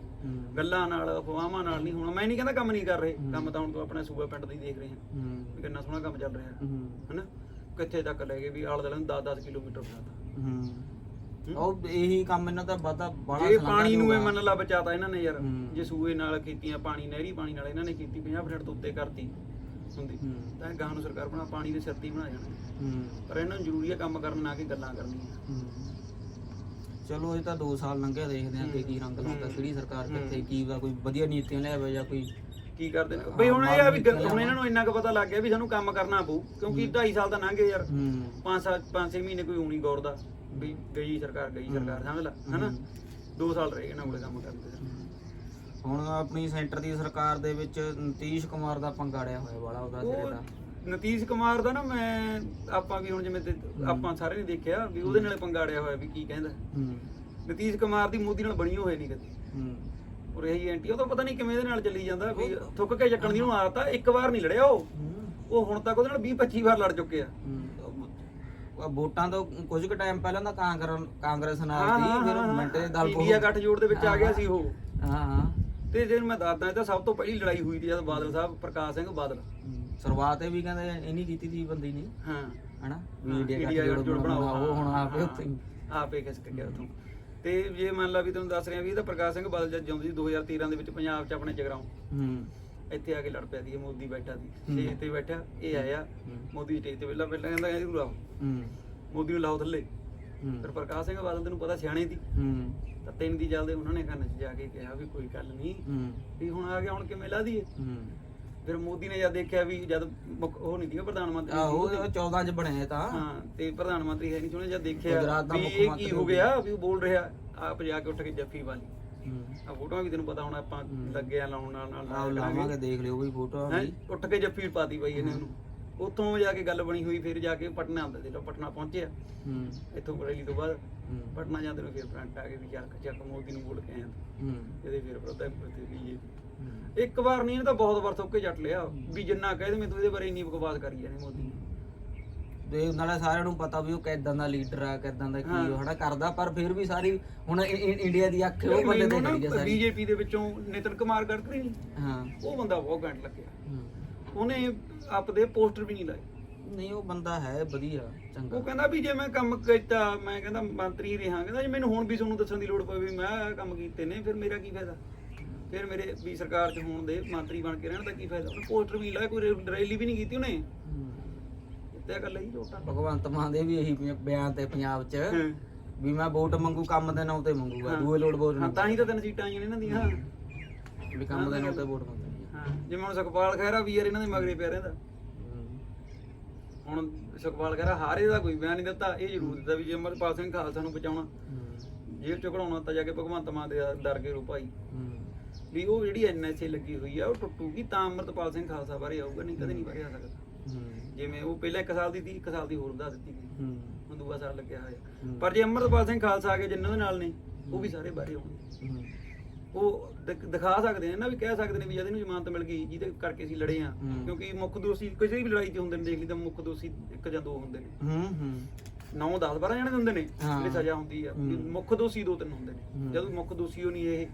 ਗੱਲਾਂ ਨਾਲ ਅਫਵਾਹਾਂ ਨਾਲ ਨਹੀਂ ਹੁਣ। ਮੈਂ ਨਹੀਂ ਕਹਿੰਦਾ ਕੰਮ ਨਹੀਂ ਕਰ ਰਹੇ। ਕੰਮ ਤਾਂ ਹੁਣ ਤੋਂ ਆਪਣੇ ਸੂਬਾ ਪਿੰਡ ਦਾ ਹੀ ਦੇਖ ਰਹੇ ਹਾਂ। ਕਿੰਨਾ ਸੋਹਣਾ ਕੰਮ ਚੱਲ ਰਿਹਾ। ਹੂੰ। ਹਨਾ? ਕਿੱਥੇ ਤੱਕ ਲੈ ਗਏ ਵੀ ਆਲੇ ਦੁਆਲੇ ਨੂੰ 10-10 ਕਿਲੋਮੀਟਰ ਬਣਾਤਾ ਹੂੰ। ਉਹ ਇਹੀ ਕੰਮ ਇਹਨਾਂ ਦਾ ਵਾਧਾ ਬੜਾ ਜੇ ਪਾਣੀ ਨੂੰ ਇਹ ਮੰਨ ਲਾ ਬਚਾਤਾ ਇਹਨਾਂ ਨੇ ਯਾਰ। ਜੇ ਸੂਏ ਨਾਲ ਕੀਤੀਆਂ ਪਾਣੀ ਨਹਿਰੀ ਪਾਣੀ ਨਾਲ ਇਹਨਾਂ ਨੇ ਕੀਤੀ 50% ਤੋਂ ਉੱਤੇ ਕਰਤੀ। ਹੁੰਦੀ। ਤਾਂ ਗਾਹਾਂ ਨੂੰ ਸਰਕਾਰ ਬਣਾ ਪਾਣੀ ਦੇ ਸਿਰ ਤੇ ਹੀ ਬਣਾ ਜਾਣਾ। ਪਰ ਇਹਨਾਂ ਨੂੰ ਜ਼ਰੂਰੀ ਹੈ ਕੰਮ ਕਰਨ ਨਾ ਕਿ ਗੱਲਾਂ ਕਰਨੀਆਂ। ਚਲੋ ਇਹ ਤਾਂ 2 ਸਾਲ ਲੰਘਿਆ ਦੇਖਦੇ ਆਂ ਕਿ ਕੀ ਰੰਗ ਲਾਉਂਦਾ ਕਿਹੜੀ ਸਰਕਾਰ ਕਿੱਥੇ ਕੀ ਵਾ ਕੋਈ ਵਧੀਆ ਨੀਤੀਆਂ ਲਿਆਵੇ ਜਾਂ ਕੋਈ ਕੀ ਕਰਦੇ ਨੇ? ਬਈ ਹੁਣ ਇਹ ਆ ਵੀ ਗ- ਹੁਣ ਇਹਨਾਂ ਨੂੰ ਇੰਨਾ ਕੁ ਪਤਾ ਲੱਗ ਗਿਆ ਵੀ ਸਾਨੂੰ ਕੰਮ ਕਰਨਾ ਪਊ ਕਿਉਂਕਿ 2.5 ਸਾਲ ਤਾਂ ਲੰਘ ਗਏ ਯਾਰ। ਹੂੰ। 5 ਸਾਲ 5-6 ਮਹੀਨੇ ਕੋਈ ਹੋਣੀ ਗੌਰ ਦਾ ਵੀ ਗਈ ਸਰਕਾਰ ਗਈ ਸਰਕਾਰ ਸਮਝ ਲੈ ਹਨਾ? 2 ਸਾਲ ਰਹਿ ਗਏ ਨਾ ਕੋਲੇ ਕੰਮ ਕਰਨ ਦੇ। ਹੁਣ ਆਪਣੀ ਸੈਂਟਰ ਦੀ ਸਰਕਾਰ ਦੇ ਵਿੱਚ ਨਤੀਸ਼ ਕੁਮਾਰ ਦਾ ਪੰਗਾੜਿਆ ਹੋਇਆ ਵਾਲਾ ਉਹਦਾ ਸਿਰੇ ਦਾ। ਉਹ ਨਤੀਸ਼ ਕੁਮਾਰ ਦਾ ਨਾ ਮੈਂ ਆਪਾਂ ਵੀ ਹੁਣ ਜਿਵੇਂ ਤੇ ਆਪਾਂ ਸਾਰੇ ਨੇ ਦੇਖਿਆ ਵੀ ਉਹਦੇ ਨਾਲੇ ਪੰਗਾੜਿਆ ਹੋਇਆ ਵੀ ਕੀ ਕਹਿੰਦਾ। ਹੂੰ। ਨਤੀਸ਼ ਕੁਮਾਰ ਦੀ ਮੋਦੀ ਨਾਲ ਬਣੀ ਹੋਏ ਨਹੀਂ ਕਦੇ। ਹੂੰ। ਔਰ ਇਹੀ ਐਂਟੀ ਉਹ ਤਾਂ ਪਤਾ ਨਹੀਂ ਕਿਵੇਂ ਇਹਦੇ ਨਾਲ ਚੱਲੀ ਜਾਂਦਾ ਵੀ ਥੁੱਕ ਕੇ ਚੱਕਣ ਦੀ ਨੂੰ ਆਦਤ ਆ ਇੱਕ ਵਾਰ ਨਹੀਂ ਲੜਿਆ ਉਹ। ਉਹ ਹੁਣ ਤੱਕ ਉਹਦੇ ਨਾਲ 20 25 ਵਾਰ ਲੜ ਚੁੱਕੇ ਆ। ਆ ਵੋਟਾਂ ਤੋਂ ਕੁਝ ਕੁ ਟਾਈਮ ਪਹਿਲਾਂ ਤਾਂ ਕਾਂਗਰਸ ਕਾਂਗਰਸ ਨਾਲ ਸੀ ਫਿਰ ਮਿੰਟ ਦੇ ਦਲ ਇੰਡੀਆ ਗੱਠਜੋੜ ਦੇ ਵਿੱਚ ਆ ਗਿਆ ਸੀ ਉਹ। ਹਾਂ ਹਾਂ। ਤੇ ਜੇ ਮੈਂ ਦੱਸਦਾ ਇਹ ਤਾਂ ਸਭ ਤੋਂ ਪਹਿਲੀ ਲੜਾਈ ਹੋਈ ਸੀ ਜਦ ਬਾਦਲ ਸਾਹਿਬ ਪ੍ਰਕਾਸ਼ ਸਿੰਘ ਬਾਦਲ। ਸ਼ੁਰੂਆਤ ਇਹ ਵੀ ਕਹਿੰਦੇ ਇਹ ਨਹੀਂ ਕੀਤੀ ਸੀ ਬੰਦੀ ਨੇ। ਹਾਂ। ਹਨਾ? ਇੰਡੀਆ ਗੱਠਜੋੜ ਗੱਠਜੋੜ ਬਣਾਓ ਉਹ ਹੁਣ ਆਪੇ ਉੱਥੇ। ਆਪੇ ਖਿਸਕ ਗਿਆ ਉਥੋਂ। ਤੇ ਜੇ ਮੰਨ ਲਾ ਵੀ ਤੁਹਾਨੂੰ ਦੱਸ ਰਿਹਾ ਵੀ ਇਹ ਤਾਂ ਪ੍ਰਕਾਸ਼ ਸਿੰਘ ਬਾਦਲ ਜਦ ਜਿਉਂਦੀ ਸੀ 2013 ਦੇ ਵਿੱਚ ਪੰਜਾਬ 'ਚ ਆਪਣੇ ਜਗਰਾਉਂ। ਹੂੰ। ਇੱਥੇ ਆ ਕੇ ਲੜ ਪਿਆ ਦੀ ਮੋਦੀ ਬੈਠਾ ਸੀ। ਸਟੇਜ ਤੇ ਬੈਠਾ ਇਹ ਆਇਆ। ਮੋਦੀ ਸਟੇਜ ਤੇ ਪਹਿਲਾਂ ਪਹਿਲਾਂ ਕਹਿੰਦਾ ਇਹਨੂੰ ਲਾਓ। ਹੂੰ। ਮੋਦੀ ਨੂੰ ਲਾਓ ਥੱਲੇ। ਹੂੰ ਫਿਰ ਪ੍ਰਕਾਸ਼ ਸਿੰਘ ਬਾਦਲ ਤੈਨੂੰ ਪਤਾ ਸਿਆਣੇ ਹੂੰ। ਤਾਂ ਤਿੰਨ ਦੀ ਚੱਲਦੇ ਉਹਨਾਂ ਨੇ ਕੰਨ 'ਚ ਜਾ ਕੇ ਕਿਹਾ ਵੀ ਕੋਈ ਗੱਲ ਨਹੀਂ। ਹੂੰ। ਵੀ ਹੁਣ ਆ ਗਿਆ ਹੁਣ ਕਿਵੇਂ ਲਾ ਦਈਏ? ਹੂੰ। ਫਿਰ ਮੋਦੀ ਨੇ ਜਦ ਦੇਖਿਆ ਵੀ ਜਦ ਉਹ ਨਹੀਂ ਸੀਗਾ ਪ੍ਰਧਾਨ ਮੰਤਰੀ। ਆਹੋ ਉਹ 14 ਚ ਬਣੇ ਤਾਂ। ਹਾਂ ਤੇ ਪ੍ਰਧਾਨ ਮੰਤਰੀ ਹੈ ਨਹੀਂ ਚੁਣੇ ਜਦ ਦੇਖਿਆ ਦਾ ਵੀ ਇਹ ਕੀ ਹੋ ਗਿਆ ਵੀ ਉਹ ਬੋਲ ਰਿਹਾ ਆਪ ਜਾ ਕੇ ਉੱਠ ਕੇ ਜੱਫੀ ਵਾਲੀ ਹੂੰ। ਆ ਫੋਟੋਆਂ ਵੀ ਤੈਨੂੰ ਪਤਾ ਹੁਣ ਆਪਾਂ ਲੱਗੇ ਆ ਲਾਉਣ ਨਾਲ ਨਾਲ ਲਾਵਾਂਗੇ ਦੇਖ ਲਿਓ ਵੀ ਫੋਟੋ ਹੈਂ? ਉੱਠ ਕੇ ਜੱਫੀ ਪਾਤੀ ਬਾਈ ਇਹਨੇ ਉਹਨੂੰ। ਉੱਥੋਂ ਜਾ ਕੇ ਗੱਲ ਬਣੀ ਹੋਈ ਫਿਰ ਜਾ ਕੇ ਪਟਨਾ ਆਉਂਦਾ ਸੀ। ਪਟਨਾ ਪਹੁੰਚਿਆ ਹੂੰ। ਇੱਥੋਂ ਰੈਲੀ ਤੋਂ ਬਾਅਦ ਪਟਨਾ ਜਾਂਦੇ ਨੂੰ ਫਿਰ ਫਰੰਟ ਆ ਕੇ ਵੀ ਚੱਕ ਚੱਕ ਮੋਦੀ ਨੂੰ ਬੋਲ ਕੇ ਆਇਆ ਹੂੰ। ਇਹਦੇ ਫਿਰ ਪ੍ਰਧਾਨ ਮੰਤਰੀ ਵੀ ਇੱਕ ਵਾਰ ਨਹੀਂ ਇਹਨੇ ਤਾਂ ਬਹੁਤ ਵਾਰ ਥੁੱਕ ਜੱਟ ਲਿਆ। ਵੀ ਜਿੰਨਾ ਕਹਿ ਦੇ ਮੈਂ ਤੂੰ ਇਹਦੇ ਬਾਰੇ ਇੰਨੀ ਬਕਵਾਸ ਕਰੀ ਜਾਣੀ ਮੋਦੀ ਨੇ। ਤੇ ਨਾਲੇ ਸਾਰਿਆਂ ਨੂੰ ਪਤਾ ਵੀ ਉਹ ਕਿਦਾਂ ਦਾ ਲੀਡਰ ਆ ਕਿਦਾਂ ਦਾ ਕੀ ਹਾਂ। ਉਹ ਹਨਾ ਕਰਦਾ ਪਰ ਫਿਰ ਵੀ ਸਾਰੀ ਹੁਣ ਇੰਡੀਆ ਦੀ ਅੱਖ ਉਹ ਬੰਦੇ ਤੇ ਖੜੀ ਆ ਸਾਰੀ। ਬੀਜੇਪੀ ਦੇ ਵਿੱਚੋਂ ਨਿਤਨ ਕੁਮਾਰ ਗਡਕਰੀ ਨੀ, ਹਾਂ। ਉਹ ਬੰਦਾ ਬਹੁਤ ਘੈਂਟ ਲੱਗਿਆ। ਉਹਨੇ ਆਪਦੇ ਪੋਸਟਰ ਵੀ ਨਹੀਂ ਲਾਏ। ਨਹੀਂ ਉਹ ਬੰਦਾ ਹੈ ਵਧੀਆ ਚੰਗਾ। ਉਹ ਕਹਿੰਦਾ ਵੀ ਜੇ ਮੈਂ ਕੰਮ ਕੀਤਾ ਮੈਂ ਕਹਿੰਦਾ ਮੰਤਰੀ ਰਿਹਾ ਕਹਿੰਦਾ ਜੇ ਮੈਨੂੰ ਹੁਣ ਵੀ ਤੁਹਾਨੂੰ ਦੱਸਣ ਦੀ ਲੋੜ ਪਵੇ ਵੀ ਮੈਂ ਆਹ ਕੰਮ ਕੀਤੇ ਨੇ ਫਿਰ ਮੇਰਾ ਕੀ ਫਾਇਦਾ? ਫਿਰ ਮੇਰੇ ਵੀ ਸਰਕਾਰ 'ਚ ਹੋਣ ਦੇ ਮੰਤਰੀ ਬਣ ਕੇ ਰਹਿਣ ਦਾ ਕੀ ਫਾਇਦਾ? ਉਹਨੇ ਪੋਸਟਰ ਵੀ ਨਹੀਂ ਲਾਇਆ ਕੋਈ ਰੈ- ਰੈਲੀ ਵੀ ਨਹੀਂ ਕੀਤੀ ਉਹਨੇ। ਇੱਤੇ ਗੱਲ ਹੀ ਲੋਟਾ ਭਗਵੰਤ ਮਾਨ ਦੇ ਵੀ ਇਹੀ ਬਿ- ਬਿਆਨ ਤੇ ਪੰਜਾਬ 'ਚ ਵੀ ਮੈਂ ਵੋਟ ਮੰਗੂ ਕੰਮ ਦੇ ਨਾਂ ਤੇ ਮੰਗੂਗਾ ਹਾਂ। ਦੂਏ ਲੋੜ ਵੋਟ ਹਾਂ ਨਹੀਂ। ਤਾਂ ਹੀ ਤਾਂ ਤਿੰਨ ਸੀਟਾਂ ਆਈਆਂ ਨੇ ਇਹਨਾਂ ਦੀਆਂ। ਵੀ ਕੰਮ ਦੇ ਨਾਂ ਤੇ ਵੋਟ ਮੰਗਣੀ ਆ ਹਾਂ ਜਿਵੇਂ ਹੁਣ ਸੁਖਪਾਲ ਖਹਿਰਾ ਵੀ ਯਾਰ ਇਹਨਾਂ ਦੇ ਮਗਰੇ ਪਿਆ ਰਹਿੰਦਾ। ਹੁਣ ਸੁਖਪਾਲ ਖਹਿਰਾ ਹਾਰੇ ਦਾ ਕੋਈ ਬਿਆਨ ਨਹੀਂ ਦਿੱਤਾ ਇਹ ਜ਼ਰੂਰ ਦਿੱਤਾ ਵੀ ਜੇ ਅਮਰਪਾਲ ਸਿੰਘ ਖਾਲਸਾ ਨੂੰ ਬਚਾਉਣਾ। ਜੇਲ੍ਹ ਚੋਂ ਤਾਂ ਜਾ ਕੇ ਭਗਵੰਤ ਮਾਨ ਦੇ ਦਰ ਕੇ ਰੂਪਾਈ। ਵੀ ਉਹ ਜਿਹੜੀ ਐਨਐਸਏ ਲੱਗੀ ਹੋਈ ਆ ਉਹ ਟੁੱਟੂਗੀ ਤਾਂ ਅਮਰਪਾਲ ਸਿੰਘ ਖਾਲਸਾ ਬਾਰੇ ਆਊਗਾ ਨਹੀਂ ਕਦੇ ਨਹੀਂ ਬਾਰੇ ਆ ਸਕਦਾ। ਜਿਵੇਂ ਉਹ ਪਹਿਲਾਂ 1 ਸਾਲ ਦੀ ਸੀ 1 ਸਾਲ ਦੀ ਹੋਰ ਵਧਾ ਦਿੱਤੀ ਗਈ। ਹੁਣ ਦੂਆ ਸਾਲ ਲੱਗਿਆ ਹੋਇਆ। ਪਰ ਜੇ ਅਮਰਪਾਲ ਸਿੰਘ ਖਾਲਸਾ ਆ ਕੇ ਜਿੰਨਾਂ ਦੇ ਨਾਲ ਨੇ ਉਹ ਵੀ ਸਾਰੇ ਬਾਰੇ ਆਉਣਗੇ। ਉਹ ਦਿਖ- ਦਿਖਾ ਸਕਦੇ ਨੇ ਨਾ ਵੀ ਕਹਿ ਸਕਦੇ ਨੇ ਵੀ ਜਦ ਇਹਨੂੰ ਜ਼ਮਾਨਤ ਮਿਲ ਗਈ ਜਿਹਦੇ ਕਰਕੇ ਅਸੀਂ ਲੜੇ ਆ ਹੂੰ। ਕਿਉਂਕਿ ਮੁੱਖ ਦੋਸ਼ੀ ਕਿਸੇ ਵੀ ਲੜਾਈ 'ਚ ਹੁੰਦੇ ਨੇ ਦੇਖ ਲਈ ਤਾਂ ਮੁੱਖ ਦੋਸ਼ੀ ਇੱਕ ਜਾਂ ਦੋ ਹੁੰਦੇ ਨੇ ਹੂੰ ਹੂੰ 9 10 12 ਜਣੇ ਹੁੰਦੇ ਨੇ ਹਾਂ। ਜਿਹੜੀ ਸਜ਼ਾ ਹੁੰਦੀ ਆ ਹੂੰ। ਮੁੱਖ ਦੋਸ਼ੀ ਦੋ ਤਿੰਨ ਹੁੰਦੇ ਨੇ। ਜਦੋਂ ਮੁੱਖ ਦੋਸ਼ੀ ਉਹ ਨਹੀਂ ਇਹ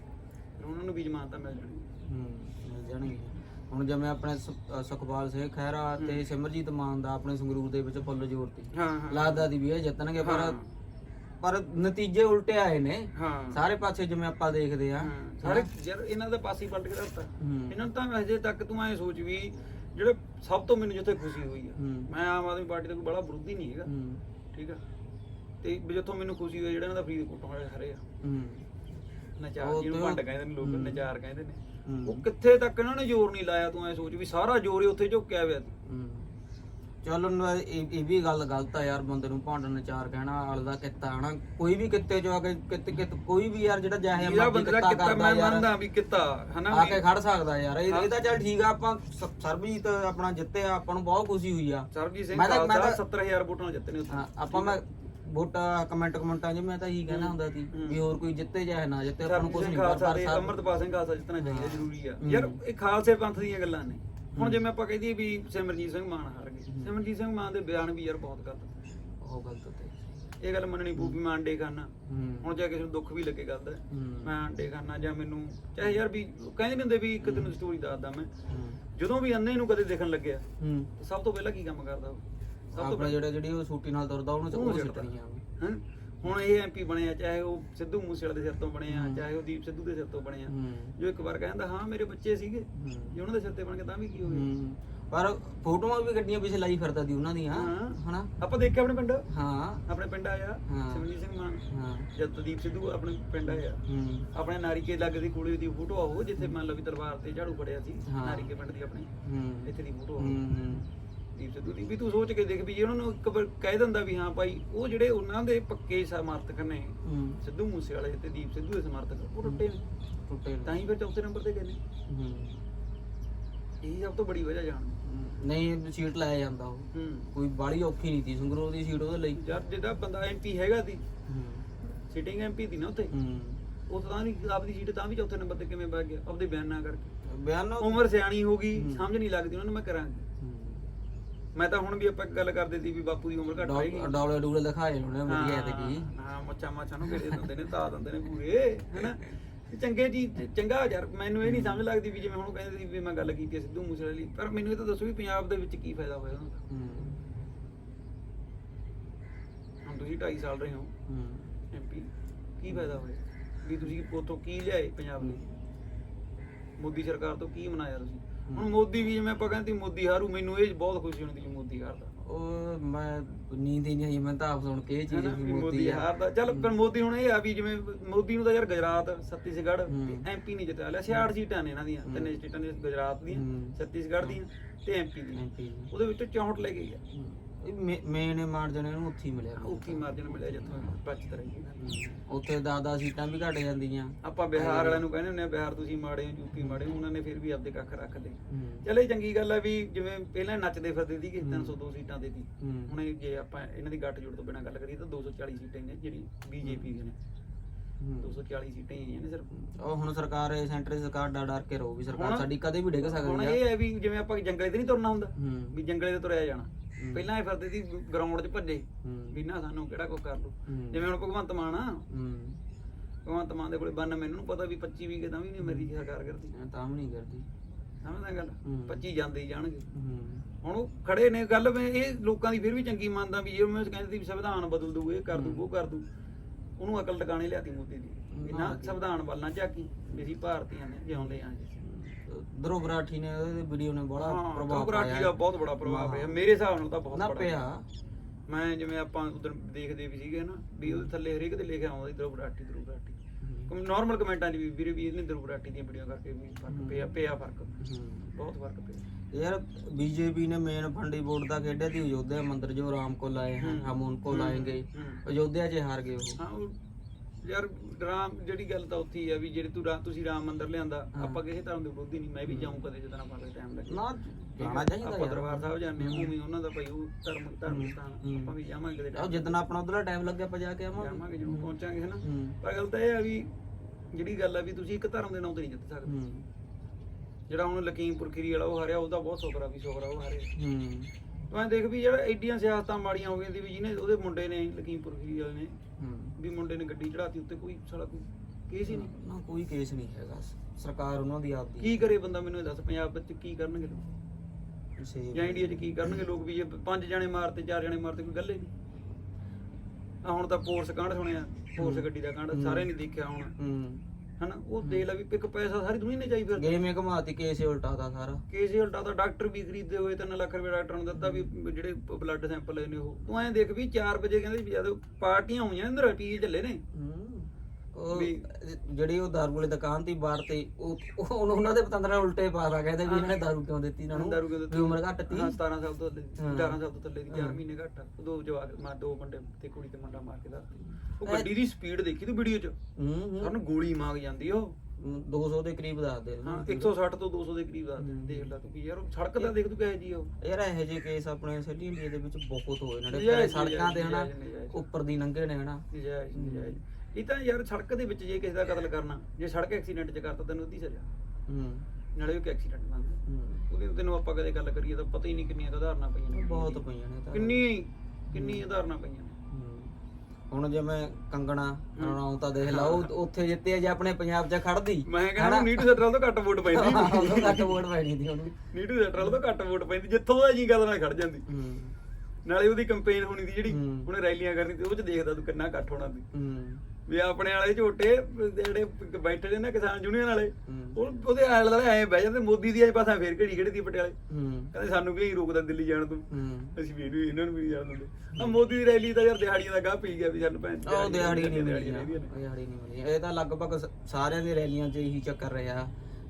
ਫਿਰ ਉਹਨਾਂ ਨੂੰ ਵੀ ਜ਼ਮਾਨਤਾਂ ਮਿਲ ਜਾਣਗੀਆਂ ਹੂੰ ਮਿਲ ਜਾਣਗੇ ਹੁਣ ਜਿਵੇਂ ਆਪਣੇ ਸੁਖਪਾਲ ਸਿੰਘ ਖਹਿਰਾ ਤੇ ਸਿਮਰਜੀਤ ਮਾਨ ਦਾ ਆਪਣੇ ਸੰਗਰੂਰ ਦੇ ਵਿੱਚ ਫੁੱਲ ਜੋੜਤੀ ਹਾਂ ਹਾਂ ਲੱਗਦਾ ਦੀ ਵੀ ਇਹ ਜਿੱਤਣਗੇ ਪਰ ਹਾਂ। ਪਰ ਨਤੀਜੇ ਉਲਟੇ ਆਏ ਨੇ। ਹਾਂ। ਸਾਰੇ ਪਾਸੇ ਜਿਵੇਂ ਆਪਾਂ ਦੇਖਦੇ ਆ। ਹਾਂ, ਸਾਰੇ ਯਾਰ ਇਹਨਾਂ ਦਾ ਪਾਸੇ ਪਲਟ ਕੇ ਰੱਖਤਾ। ਹੂੰ। ਇਹਨਾਂ ਨੂੰ ਤਾਂ ਹਜੇ ਤੱਕ ਤੂੰ ਐ ਸੋਚ ਵੀ ਜਿਹੜੇ ਸਭ ਤੋਂ ਮੈਨੂੰ ਜਿੱਥੇ ਖੁਸ਼ੀ ਹੋਈ ਆ। ਹੂੰ। ਮੈਂ ਆਮ ਆਦਮੀ ਪਾਰਟੀ ਦਾ ਕੋਈ ਬੜਾ ਵਿਰੋਧੀ ਨਹੀਂ ਹੈਗਾ। ਹੂੰ। ਠੀਕ ਆ? ਤੇ ਵੀ ਜਿੱਥੋਂ ਮੈਨੂੰ ਖੁਸ਼ੀ ਹੋਈ ਜਿਹੜਾ ਇਹਨਾਂ ਦਾ ਫਰੀਦਕੋਟ ਵਾਲੇ ਹਰੇ ਆ ਹੂੰ। ਨਚਾਰ ਉਹ ਜਿਹਨੂੰ ਤੇ- ਭੰਡ ਕਹਿੰਦੇ ਨੇ ਲੋਕ ਹੂੰ। ਨਚਾਰ ਕਹਿੰਦੇ ਨੇ। ਹੂੰ। ਉਹ ਕਿੱਥੇ ਤੱਕ ਇਹਨਾਂ ਨੇ ਜ਼ੋਰ ਨਹੀਂ ਲਾਇਆ ਤੂੰ ਐ ਸੋਚ ਵੀ ਸਾਰਾ ਜ਼ੋਰ ਹੀ ਉੱਥੇ ਝੁਕਿਆ ਹੋਇਆ ਸੀ। ਹੂੰ। ਚਲੋ ਨਾ ਇਹ ਇਹ ਵੀ ਗੱਲ ਗਲਤ ਆ ਯਾਰ ਬੰਦੇ ਨੂੰ ਭਾਂਡਣ ਚਾਰ ਕਹਿਣਾ ਆਲ ਦਾ ਕਿੱਤਾ ਹਨਾ ਕੋਈ ਵੀ ਕਿੱਤੇ ਚ ਆ ਕੇ ਕਿਤੇ ਕਿਤੇ ਕੋਈ ਵੀ ਯਾਰ ਜਿਹੜਾ ਜਾਹੇ ਜਿਹੜਾ ਮਰਜ਼ੀ ਬੰਦੇ ਦਾ ਕਿੱਤਾ ਕਿੱਤਾ ਕਰਦਾ ਮੈਂ ਯਾਰ ਮੰਨਦਾ ਵੀ ਕਿੱਤਾ ਹਨਾ ਆ ਵੀ ਕੇ ਖੜ ਸਕਦਾ ਯਾਰ ਇਹ ਤਾਂ ਚੱਲ ਠੀਕ ਆ ਆਪਾਂ ਸ- ਸਰਬਜੀਤ ਆਪਣਾ ਜਿੱਤਿਆ ਆਪਾਂ ਨੂੰ ਬਹੁਤ ਖੁਸ਼ੀ ਹੋਈ ਆ ਸਰਬਜੀਤ ਸਿੰਘ ਮੈਂ ਤਾਂ- ਮੈਂ ਖਾਲਸਾ ਤਾਂ- 70000 ਵੋਟਾਂ ਨਾਲ ਜਿੱਤੇ ਨੇ ਹਾਂ, ਆਪਾਂ ਮੈਂ ਵੋਟਾਂ ਕਮੈਂਟ ਕਮੈਂਟਾਂ 'ਚ ਮੈਂ ਤਾਂ ਇਹੀ ਕਹਿਣਾ ਹੁੰਦਾ ਸੀ। ਵੀ ਹੋਰ ਕੋਈ ਜਿੱਤੇ ਚਾਹੇ ਨਾ ਜਿੱਤੇ ਆਪਾਂ ਨੂੰ ਸਰਬਜੀਤ ਕੁਝ ਸਿੰਘ ਨਹੀਂ ਖਾਲਸਾ ਪਰ ਦੇ ਅਮਰਤਪਾਲ ਸਿੰਘ ਖਾਲਸਾ ਜਿੱਤਣਾ ਚਾਹੀਦਾ। ਜ਼ਰੂਰੀ ਆ। ਯਾਰ ਇਹ ਖਾਲਸੇ ਪੰਥ ਦੀਆਂ ਗੱਲਾਂ ਨੇ ਹੁਣ ਜਿਵੇਂ ਆਪਾਂ ਕਹਦੇ ਵੀ ਸਿਮਰਜੀਤ ਸਿੰਘ ਮਾਨ ਹਾਰ ਗਏ। ਸਿਮਰਜੀਤ ਸਿੰਘ ਮਾਨ ਦੇ ਬਿਆਨ ਵੀ ਯਾਰ ਬਹੁਤ ਗਲਤ ਉਹ ਗਲਤ ਤੇ ਇਹ ਗੱਲ ਮੰਨਣੀ ਵੀ ਮੈਂ ਅੰਡੇ ਹੂੰ। ਹੁਣ ਜੇ ਕਿਸੇ ਨੂੰ ਦੁੱਖ ਵੀ ਲੱਗੇ ਗੱਲ ਦਾ ਮੈਂ ਅੰਡੇ ਖਾਣਾ ਜਾਂ ਮੈਨੂੰ ਚਾਹੇ ਯਾਰ ਵੀ ਕਹਿੰਦੇ ਨਹੀਂ ਹੁੰਦੇ ਵੀ ਇੱਕ ਤੈਨੂੰ ਸਟੋਰੀ ਦੱਸਦਾ ਮੈਂ। ਜਦੋਂ ਵੀ ਅੰਨੇ ਨੂੰ ਕਦੇ ਦੇਖਣ ਲੱਗਿਆ ਸਭ ਤੋਂ ਪਹਿਲਾਂ ਕੀ ਕੰਮ ਕਰਦਾ ਉਹ? ਸਭ ਤੋਂ ਆਪਣਾ ਜਿਹੜਾ ਜਿਹੜੀ ਉਹ ਸੂਟੀ ਨਾਲ ਤੁਰਦਾ ਉਹਨੂੰ ਉਹ। ਸਿੱਟਣੀ ਆ ਹੈਂ? ਹੁਣ ਇਹ ਐਮਪੀ ਬਣਿਆ ਚਾਹੇ ਉਹ ਸਿੱਧੂ ਮੂਸੇਵਾਲੇ ਦੇ ਸਿਰ ਤੋਂ ਬਣਿਆ ਹੂੰ। ਚਾਹੇ ਉਹ ਦੀਪ ਸਿੱਧੂ ਦੇ ਸਿਰ ਤੋਂ ਬਣਿਆ। ਹੂੰ। ਜੋ ਇੱਕ ਵਾਰ ਕਹਿੰਦਾ ਹਾਂ ਮੇਰੇ ਬੱਚੇ ਸੀਗੇ ਜੇ ਉਹਨਾਂ ਦੇ ਸਿਰ ਤੇ ਬਣ ਕੇ ਤਾਂ ਵੀ ਕੀ ਹੋ ਗਿਆ? ਪਰ ਫੋਟੋਆਂ ਵੀ ਗੱਡੀਆਂ ਪਿੱਛੇ ਲਾਈ ਫਿਰਦਾ ਦੀ ਉਹਨਾਂ ਦੀਆਂ। ਹਨਾ? ਆਪਾਂ ਦੇਖਿਆ ਆਪਣੇ ਪਿੰਡ? ਹਾਂ। ਆਪਣੇ ਪਿੰਡ ਆਇਆ। ਸਿਮਰਜੀਤ ਸਿੰਘ ਮਾਨ। ਹਾਂ। ਜਦ ਦੀਪ ਸਿੱਧੂ ਆਪਣੇ ਪਿੰਡ ਆਇਆ। ਆਪਣੇ ਨਾਰੀਕੇ ਲੱਗ ਦੀ ਕੋਲੇ ਦੀ ਫੋਟੋ ਆ ਉਹ ਜਿੱਥੇ ਮੰਨ ਲਓ ਵੀ ਤਲਵਾਰ ਤੇ ਝਾੜੂ ਫੜਿਆ ਸੀ। ਨਾਰੀਕੇ ਪਿੰਡ ਦੀ ਆਪਣੀ ਇੱਥੇ ਦੀ ਫੋਟੋ ਆ ਦੀਪ ਸਿੱਧੂ ਦੀ ਵੀ ਤੂੰ ਸੋਚ ਕੇ ਦੇਖ ਵੀ ਜੇ ਉਹਨਾਂ ਨੂੰ ਇੱਕ ਵਾਰ ਕਹਿ ਦਿੰਦਾ ਵੀ ਹਾਂ ਭਾਈ ਉਹ ਜਿਹੜੇ ਉਹਨਾਂ ਦੇ ਪੱਕੇ ਸਮਰਥਕ ਨੇ ਹੂੰ। ਸਿੱਧੂ ਮੂਸੇਵਾਲੇ ਤੇ ਦੀਪ ਸਿੱਧੂ ਦੇ ਸਮਰਥਕ ਉਹ ਟੁੱਟੇ ਨੇ। ਟੁੱਟੇ ਤਾਂ ਹੀ ਫਿਰ ਚੌਥੇ ਨੰਬਰ ਤੇ ਗਏ ਨੇ। ਹੂੰ। ਇਹੀ ਸਭ ਤੋਂ ਬੜੀ ਵਜ੍ਹਾ ਜਾਣ ਨਹੀਂ ਸੀਟ ਲਾਇਆ ਜਾਂਦਾ ਉਹ। ਹੂੰ। ਕੋਈ ਬਾੜੀ ਔਖੀ ਨਹੀਂ ਸੀ ਸੰਗਰੂਰ ਦੀ ਸੀਟ ਉਹਦੇ ਲਈ। ਯਾਰ ਜਿਹੜਾ ਬੰਦਾ ਐਮਪੀ ਹੈਗਾ ਸੀ ਹੂੰ। ਸਿਟਿੰਗ ਐਮਪੀ ਦੀ ਨਾ ਉੱਥੇ ਹੂੰ। ਉਹ ਤਾਂ ਨਹੀਂ ਆਪਦੀ ਸੀਟ ਤਾਂ ਵੀ ਚੌਥੇ ਨੰਬਰ ਤੇ ਕਿਵੇਂ ਬੈਠ ਗਿਆ ਆਪਦੇ ਬਿਆਨਾਂ ਕਰਕੇ। ਬਿਆਨ ਉਮਰ ਸਿਆਣੀ ਹੋ ਗਈ ਹੂੰ। ਸਮਝ ਨਹੀਂ ਲੱਗਦੀ ਉਹਨਾਂ ਨੂੰ ਮੈਂ ਕਰਾਂਗੀ। ਮੈਂ ਤਾਂ ਹੁਣ ਵੀ ਆਪਾਂ ਇੱਕ ਗੱਲ ਕਰਦੇ ਸੀ ਵੀ ਬਾਪੂ ਦੀ ਉਮਰ ਘੱਟ ਡੌ- ਡੌਲੇ ਡੂਲੇ ਦਿਖਾਏ ਉਹਨੇ ਵਧੀਆ ਤੇ ਕੀ। ਹਾਂ ਮੱਛਾ ਮੱਛਾ ਨੂੰ ਕਿਹੜੇ ਦਿੰਦੇ ਨੇ ਤਾ ਦਿੰਦੇ ਨੇ ਪੂਰੇ ਹੈਨਾ? ਚੰਗੇ ਜੀ ਚੰਗਾ ਯਾਰ ਮੈਨੂੰ ਇਹ ਨਹੀਂ ਸਮਝ ਲੱਗਦੀ ਵੀ ਜਿਵੇਂ ਹੁਣ ਕਹਿੰਦੇ ਸੀ ਵੀ ਮੈਂ ਗੱਲ ਕੀਤੀ ਸਿੱਧੂ ਮੂਸੇਵਾਲੇ ਲਈ ਪਰ ਮੈਨੂੰ ਇਹ ਤਾਂ ਦੱਸੋ ਵੀ ਪੰਜਾਬ ਦੇ ਵਿੱਚ ਕੀ ਫਾਇਦਾ ਹੋਇਆ ਉਹਨਾਂ ਦਾ? ਹੂੰ। ਹੁਣ ਤੁਸੀਂ 2.5 ਸਾਲ ਰਹੇ ਹੋ ਹੂੰ। ਐਮਪੀ ਕੀ ਫਾਇਦਾ ਹੋਇਆ? ਵੀ ਤੁਸੀਂ ਉਤੋਂ ਕੀ ਲਿਆਏ ਪੰਜਾਬ ਲਈ ਮੋਦੀ ਸਰਕਾਰ ਤੋਂ ਕੀ ਮਨਾਇਆ ਤੁਸੀਂ? ਹੁਣ ਮੋਦੀ ਵੀ ਜਿਵੇਂ ਆਪਾਂ ਕਹਿੰਦੇ ਸੀ ਮੋਦੀ ਹਾਰੂ ਮੈਨੂੰ ਇਹ ਬਹੁਤ ਖੁਸ਼ੀ ਹੁੰਦੀ ਸੀ ਮੋਦੀ ਹਾਰਦਾ। ਉਹ ਮੈਂ ਨੀਂਦ ਹੀ ਨਹੀਂ ਆਈ ਮੈਂ ਤਾਂ ਆਪ ਸੁਣ ਕੇ ਇਹ ਚੀਜ਼ ਹੈਨਾ ਵੀ ਵੀ ਮੋਦੀ ਮੋਦੀ ਆ। ਹਾਰਦਾ। ਚੱਲ ਪਰ ਮੋਦੀ ਹੁਣ ਇਹ ਆ ਵੀ ਜਿਵੇਂ ਮੋਦੀ ਨੂੰ ਤਾਂ ਯਾਰ ਗੁਜਰਾਤ ਛੱਤੀਸਗੜ੍ਹ ਹੂੰ। ਐਮਪੀ ਨਹੀਂ ਜਿੱਤਿਆ। ਲਿਆ 66 ਸੀਟਾਂ ਨੇ ਇਹਨਾਂ ਦੀਆਂ ਹੂੰ। ਤਿੰਨ ਸਟੇਟਾਂ ਨੇ ਗੁਜਰਾਤ ਦੀਆਂ ਹੂੰ। ਛੱਤੀਸਗੜ੍ਹ ਦੀਆਂ ਤੇ ਐਮਪੀ ਦੀਆਂ। MP ਉਹਦੇ ਵਿੱਚੋਂ 64 ਲੈ ਗਈ ਆ ਹੂੰ। ਮੇਨ ਮਾਰ ਜਣੇ ਨੂੰ ਉੱਥੇ ਹੀ ਮਿਲਿਆ ਉੱਥੀ ਮਾਰਜਨ ਮਿਲਿਆ ਜਿੱਥੋਂ ਬਚਤ ਰਹੀ ਹੂੰ। ਉੱਥੇ 10-10 ਸੀਟਾਂ ਵੀ ਘਟ ਜਾਂਦੀਆਂ ਆਪਾਂ ਬਿਹਾਰ ਵਾਲਿਆਂ ਨੂੰ ਕਹਿੰਦੇ ਹੁੰਦੇ ਆ ਬਿਹਾਰ ਤੁਸੀਂ ਮਾੜੇ ਹੋ ਯੂਪੀ ਮਾੜੇ ਹੋ ਉਹਨਾਂ ਨੇ ਫਿਰ ਵੀ ਆਪਦੇ ਕੱਖ ਰੱਖ ਲਏ ਹੂੰ। ਚਲ ਚੰਗੀ ਗੱਲ ਆ ਵੀ ਜਿਵੇਂ ਪਹਿਲਾਂ ਨੱਚਦੇ ਫਿਰਦੇ ਸੀਗੇ ਹੂੰ। 302 ਸੀਟਾਂ ਦੇ ਦੀ ਹੂੰ। ਹੁਣ ਇਹ ਜੇ ਆਪਾਂ ਇਹਨਾਂ ਦੀ ਗੱਠ ਜੋੜ ਤੋਂ ਬਿਨਾਂ ਗੱਲ ਕਰੀਏ ਤਾਂ 240 ਸੀਟਾਂ ਹੀ ਨੇ ਜਿਹੜੀ ਬੀਜੇਪੀ ਦੀਆਂ ਨੇ ਹੂੰ। 240 ਸੀਟਾਂ ਹੀ ਨੇ ਸਿਰਫ ਉਹ ਹੁਣ ਸਰਕਾਰ ਇਹ ਸੈਂਟਰ ਸਰਕਾਰ ਡਰ ਡਰ ਕੇ ਰਹੂ ਵੀ ਸਰਕਾਰ ਸਾਡੀ ਕਦੇ ਵੀ ਡਿੱਗ ਸਕਦੀ ਆ ਇਹ ਹੈ ਵੀ ਜਿਵੇਂ ਆਪਾਂ ਜੰਗਲੇ ਤੇ ਨਹੀਂ ਤੁਰਨਾ ਹੁੰਦਾ ਹੂੰ ਵੀ ਜੰਗਲੇ ਤੇ ਤੁਰਿਆ ਜਾਣਾ ਹੂੰ। ਪਹਿਲਾਂ ਇਹ ਫਿਰਦੇ ਸੀ ਗਰਾਊਂਡ 'ਚ ਭੱਜੇ। ਵੀ ਨਾ ਸਾਨੂੰ ਕਿਹੜਾ ਕੋਈ ਕਰ ਲੂ। ਜਿਵੇਂ ਹੁਣ ਭਗਵੰਤ ਮਾਨ ਆ। ਭਗਵੰਤ ਮਾਨ ਦੇ ਕੋਲੇ ਬੰਨ ਮੈਨੂੰ ਪਤਾ ਵੀ 25 ਵੀ ਕਿਦਾਂ ਵੀ ਨਹੀਂ ਮੇਰੀ ਸਰਕਾਰ ਕਰਦੀ। ਤਾਂ ਵੀ ਨਹੀਂ ਕਰਦੀ। ਸਮਝਦਾ ਗੱਲ? ਹੂੰ। 25 ਜਾਂਦੇ ਹੀ ਜਾਣਗੇ। ਹੁਣ ਉਹ ਖੜੇ ਨੇ ਗੱਲ ਮੈਂ ਇਹ ਲੋਕਾਂ ਦੀ ਫਿਰ ਵੀ ਚੰਗੀ ਮੰਨਦਾ ਵੀ ਜੇ ਮੈਂ ਕਹਿੰਦੇ ਸੀ ਵੀ ਸੰਵਿਧਾਨ ਬਦਲ ਦੂ ਇਹ ਕਰ ਦੂ ਉਹ ਕਰ ਦੂ ਉਹਨੂੰ ਅਕਲ ਟਿਕਾਣੇ ਲਿਆਤੀ ਮੋਦੀ ਦੀ। ਵੀ ਨਾ। ਸੰਵਿਧਾਨ ਵੱਲ ਨਾ ਝਾਕੀ ਵੀ ਅਸੀਂ ਭਾਰਤੀਆਂ ਨੇ ਜਿਉਂਦੇ ਆਂ ਧਰੋਬ ਰਾਠੀ ਨੇ ਉਹਦੇ ਵੀਡੀਓ ਨੇ ਬੜਾ ਪ੍ਰਭਾਵ ਪਾਇਆ। ਧਰੋਬ ਦਾ ਬਹੁਤ ਬੜਾ ਪ੍ਰਭਾਵ ਪਿਆ। ਮੇਰੇ ਹਿਸਾਬ ਨਾਲ ਤਾਂ ਬਹੁਤ ਨਾ ਪਿਆ। ਮੈਂ ਜਿਵੇਂ ਆਪਾਂ ਉਦੋਂ ਦੇਖਦੇ ਵੀ ਸੀਗੇ ਨਾ ਵੀ ਉਹਦੇ ਥੱਲੇ ਹਰੇਕ ਤੇ ਲਿਖਿਆ ਆਉਂਦਾ ਸੀ ਧਰੋਬ ਰਾਠੀ ਧਰੋਬ ਰਾਠੀ ਨਾਰਮਲ ਕਮੈਂਟਾਂ ਦੀ ਵੀਰੇ ਵੀਰ ਨੇ ਧਰੋਬ ਰਾਠੀ ਦੀਆਂ ਵੀਡੀਓ ਕਰਕੇ ਵੀ ਫ਼ਰਕ ਪਿਆ ਪਿਆ ਫ਼ਰਕ। ਬਹੁਤ ਫ਼ਰਕ ਪਿਆ। ਯਾਰ ਬੀਜੇਪੀ ਨੇ ਮੇਨ ਫੰਡੀ ਬੋਰਡ ਦਾ ਖੇਡਿਆ ਸੀ ਅਯੋਧਿਆ ਮੰਦਿਰ ਜੋ ਰਾਮ ਕੋ ਲਾਏ ਹਨ ਹਮ ਉਨਕੋ ਲਾਏਗੇ ਅਯੋਧਿਆ 'ਚ ਹਾਰ ਗਏ ਉਹ ਯਾਰ ਰਾਮ ਜਿਹੜੀ ਗੱਲ ਤਾਂ ਉੱਥੀ ਆ ਵੀ ਜਿਹੜੇ ਤੂੰ ਰਾ- ਤੁਸੀਂ ਰਾਮ ਮੰਦਿਰ ਲਿਆਂਦਾ ਆਪਾਂ ਕਿਸੇ ਧਰਮ ਦੇ ਵਿਰੋਧੀ ਨਹੀਂ। ਮੈਂ ਵੀ ਜਾਊਂ ਕਦੇ ਜਦੋਂ ਆਪਾਂ ਨੂੰ ਟਾਈਮ ਲੱਗੇ ਆਪਾਂ ਦਰਬਾਰ ਸਾਹਿਬ ਜਾਂਦੇ ਹਾਂ। ਉਵੇਂ ਉਹਨਾਂ ਦਾ ਭਾਈ ਉਹ ਧਰਮ ਧਰਮ ਸਥਾਨ ਆਪਾਂ ਵੀ ਜਾਵਾਂਗੇ ਕਦੇ। ਉਹ ਜਿੱਦਣ ਆਪਣਾ ਉਧਰਲਾ ਟਾਈਮ ਲੱਗਿਆ ਆਪਾਂ ਜਾ ਕੇ ਆਵਾਂਗੇ। ਜਾਵਾਂਗੇ ਜਦੋਂ ਪਹੁੰਚਾਂਗੇ ਹਨਾ? ਪਰ ਗੱਲ ਤਾਂ ਇਹ ਆ ਵੀ ਜਿਹੜੀ ਗੱਲ ਆ ਵੀ ਤੁਸੀਂ ਇੱਕ ਧਰਮ ਦੇ ਨਾਂ ਤੇ ਨਹੀਂ ਜਿੱਤ ਸਕਦੇ। ਜਿਹੜਾ ਹੁਣ ਲਕੀਮਪੁਰ ਖੀਰੀ ਵਾਲਾ ਉਹ ਹਾਰਿਆ ਉਹਦਾ ਬਹੁਤ ਸ਼ੁਕਰ ਵੀ ਸ਼ੁਕਰ ਉਹ ਹਾਰਿਆ ਹੂੰ। ਤੂੰ ਦੇਖ ਵੀ ਜਿਹੜਾ ਐਡੀਆਂ ਸਿਆਸਤਾਂ ਮਾੜੀਆਂ ਹੋ ਗਈਆਂ ਸੀ ਵੀ ਜਿਹਨੇ ਉਹਦੇ ਮੁੰਡੇ ਨੇ ਲਕੀਮਪੁਰ ਖੀਰੀ ਵਾਲੇ ਨੇ। ਹੂੰ। ਵੀ ਮੁੰਡੇ ਨੇ ਗੱਡੀ ਚੜਾਤੀ ਉੱਤੇ ਕੋਈ ਸਾਲਾ ਕੋਈ ਕੇਸ ਹੀ ਨਹੀਂ। ਨਾ ਕੋਈ ਕੇਸ ਨਹੀਂ ਹੈਗਾ। ਸਰਕਾਰ ਉਹਨਾਂ ਦੀ ਆਪਦੀ ਕੀ ਕਰੇ ਬੰਦਾ ਮੈਨੂੰ ਇਹ ਦੱਸ ਪੰਜਾਬ ਵਿੱਚ ਕੀ ਕਰਨਗੇ ਲੋਕ? ਸੇਫ ਜਾਂ ਇੰਡੀਆ 'ਚ ਕੀ ਕਰਨਗੇ ਲੋਕ ਵੀ? ਜੇ ਪੰਜ ਜਣੇ ਮਾਰਤੇ ਚਾਰ ਜਣੇ ਮਾਰਤੇ ਕੋਈ ਗੱਲ ਹੀ ਨਹੀਂ। ਆ ਹੁਣ ਤਾਂ ਪੋਰਸ ਕਾਂਡ ਸੁਣਿਆ। ਪੋਰਸ ਗੱਡੀ ਦਾ ਕਾਂਡ ਸਾਰੇ ਨਹੀਂ ਦੇਖਿਆ ਹੁਣ। ਹੂੰ। ਹਨਾ ਉਹ ਦੇਖ ਲੈ ਵੀ ਇੱਕ ਪੈਸਾ ਸਾਰੀ ਦੁਨੀਆ ਨੇ ਚਾਹੀ ਫਿਰ ਗੇਮ ਘਮਾਤੀ ਕੇਸ ਹੀ ਉਲਟਾਤਾ ਸਾਰਾ। ਕੇਸ ਉਲਟਾ ਤਾਂ ਡਾਕਟਰ ਵੀ ਖਰੀਦਦੇ ਹੋਏ 3 ਲੱਖ ਰੁਪਏ ਡਾਕਟਰ ਨੂੰ ਦਿੱਤਾ ਵੀ ਜਿਹੜੇ ਬਲੱਡ ਸੈਂਪਲ ਲੈਣੇ ਉਹ। ਤੂੰ ਐਂ ਦੇਖ ਵੀ 4 ਵਜੇ ਕਹਿੰਦੇ ਵੀ ਜਦ ਪਾਰਟੀਆਂ ਹੋਈਆਂ ਅੰਦਰ ਪੀਏ ਚੱਲੇ ਨੇ। ਹੂੰ। ਉਹ ਜਿਹੜੀ ਉਹ ਦਾਰੂ ਵਾਲੀ ਦੁਕਾਨ ਤੇ ਬਾਹਰ ਤੇ ਉਹ ਉਹ- ਉਹਨਾਂ ਦੇ ਪਤੰਦਰਾ ਉਲਟੇ ਪਾ ਦਾ ਕਹਿੰਦੇ ਵੀ ਇਹਨਾਂ ਨੇ ਦਾਰੂ ਕਿਉਂ ਦਿੱਤੀ ਇਹਨਾਂ ਨੂੰ ਦਾਰੂ ਕਿਉਂ ਦਿੱਤੀ? ਵੀ ਉਮਰ ਘੱਟ ਤੀ ਹਾਂ 17 ਸਾਲ ਤੋਂ ਥੱਲੇ ਹਾਂ। 18 ਸਾਲ ਤੋਂ ਥੱਲੇ ਦੀ 4 ਹਾਂ। ਮਹੀਨੇ ਘੱਟ ਆ। ਦੋ ਜਵਾਕ ਮਾਰ ਦੋ ਮੁੰਡੇ ਤੇ ਕੁੜੀ ਤੇ ਮੁੰਡਾ ਮਾਰ ਕੇ ਦੱਸਦੇ ਉਹ ਗੱਡੀ ਦੀ ਸਪੀਡ ਦੇਖੀ ਤੂੰ ਵੀਡੀਓ 'ਚ ਹੂੰ ਹੂੰ ਸਾਨੂੰ ਗੋਲੀ ਮਾਰ ਜਾਂਦੀ ਉਹ 200 ਦੇ ਕਰੀਬ ਦੱਸਦੇ ਹਾਂ ਨੇ 160 ਤੋਂ 200 ਦੇ ਕਰੀਬ ਦੱਸਦੇ ਹੂੰ। ਦੇਖ ਲੈ ਤੂੰ ਕੀ ਯਾਰ ਉਹ ਸੜਕ ਦਾ ਦੇਖ ਤੂੰ ਕਿਹੋ ਜੀ ਉਹ ਯਾਰ ਇਹੋ ਜਿਹੇ ਕੇਸ ਆਪਣੇ ਸੱਲੀ ਇੰਡੀਆ ਦੇ ਵਿੱਚ ਬਹੁਤ ਹੋਏ ਨੇ ਨਜਾਇਜ਼, ਸੜਕਾਂ ਤੇ ਹਨਾ ਨਜਾਇਜ਼, ਨਜਾਇਜ਼। ਉੱਪਰ ਦੀ ਲੰਘੇ ਨੇ ਹਨਾ ਨਜਾਇਜ਼ ਨਜਾਇਜ਼ ਇਹ ਤਾਂ ਯਾਰ ਸੜਕ ਦੇ ਵਿੱਚ ਜੇ ਕਿਸੇ ਦਾ ਕਤਲ ਕਰਨਾ ਜੇ ਸੜਕ ਐਕਸੀਡੈਂਟ 'ਚ ਕਰਤਾ ਤੈਨੂੰ ਉਹਦੀ ਸਜ਼ਾ। ਹੂੰ। ਨਾਲੇ ਉਹ ਕਿ ਐਕਸੀਡੈਂਟ ਬਣਦਾ। ਹੂੰ। ਉਹਦੀ ਤੈਨੂੰ ਆਪਾਂ ਕਦੇ ਗੱਲ ਕਰੀਏ ਤਾਂ ਪਤਾ ਹੀ ਨਹੀਂ ਕਿੰਨੀਆਂ ਉਦਾਹਰਨਾਂ ਪਈਆਂ ਨੇ। ਬਹੁਤ ਪਈਆਂ ਨੇ ਤਾਂ। ਕਿੰਨੀ ਕਿੰਨੀ ਉਦਾਹਰਨਾਂ ਪਈਆਂ ਨੇ। ਹੁਣ ਜਿਵੇਂ ਕੰਗਣਾ ਰਣਾਉ ਤਾਂ ਦੇਖ ਲਾ ਉਹ ਉੱਥੇ ਜਿੱਤੇ ਜੇ ਆਪਣੇ ਪੰਜਾਬ 'ਚ ਖੜਦੀ ਮੈਂ ਕਹਿੰਦਾ ਨੀਟੂ ਸੈਟਰਲ ਤੋਂ ਘੱਟ ਵੋਟ ਪੈਂਦੀ। ਉਹ ਘੱਟ ਵੋਟ ਪੈਣੀ ਦੀ ਉਹਨੂੰ। ਨੀਟੂ ਸੈਟਰਲ ਤੋਂ ਘੱਟ ਵੋਟ ਪੈਂਦੀ ਜਿੱਥੋਂ ਦਾ ਜੀ ਗੱਲ ਨਾਲ ਖੜ ਜਾਂਦੀ। ਨਾਲੇ ਉਹਦੀ ਕੰਪੇਨ ਹੋਣੀ ਦੀ ਜਿਹੜੀ। ਉਹਨੇ ਰੈਲੀਆਂ ਕਰਨੀ ਤੇ ਉਹ ਚ ਦੇਖਦਾ ਤੂੰ ਕਿੰਨਾ ਇਕੱਠ ਹੋਣਾ ਸੀ ਵੀ ਆਪਣੇ ਵਾਲੇ ਝੋਟੇ ਜਿਹੜੇ ਬੈਠੇ ਨੇ ਨਾ ਕਿਸਾਨ ਯੂਨੀਅਨ ਵਾਲੇ। ਉਹ ਉਹਦੇ ਆਲੇ ਦੁਆਲੇ ਐ ਬਹਿ ਜਾਂਦੇ ਮੋਦੀ ਦੀ ਆਏ ਪਾਸਾ ਫੇਰ ਘੜੀ ਖੜੀ ਦੀ ਪਟਿਆਲੇ। ਕਹਿੰਦੇ ਸਾਨੂੰ ਵੀ ਰੋਕਦਾ ਦਿੱਲੀ ਜਾਣ ਤੋਂ। ਅਸੀਂ ਵੀ ਇਹਨੂੰ ਨੂੰ ਵੀ ਜਾਣ ਦਿੰਦੇ। ਆ ਮੋਦੀ ਦੀ ਰੈਲੀ ਤਾਂ ਯਾਰ ਦਿਹਾੜੀਆਂ ਦਾ ਗਾਹ ਪੀ ਗਿਆ ਵੀ ਸਾਨੂੰ ਭੈਣ ਉਹ ਦਿਹਾੜੀ ਨਹੀਂ ਮਿਲੀ। ਦਿਹਾੜੀ ਨਹੀਂ ਮਿਲੀ। ਇਹ ਤਾਂ ਲਗਭਗ ਸਾਰਿਆਂ ਦੀ ਰੈਲੀਆਂ 'ਚ ਇਹੀ ਚੱਕਰ ਰਿਹਾ।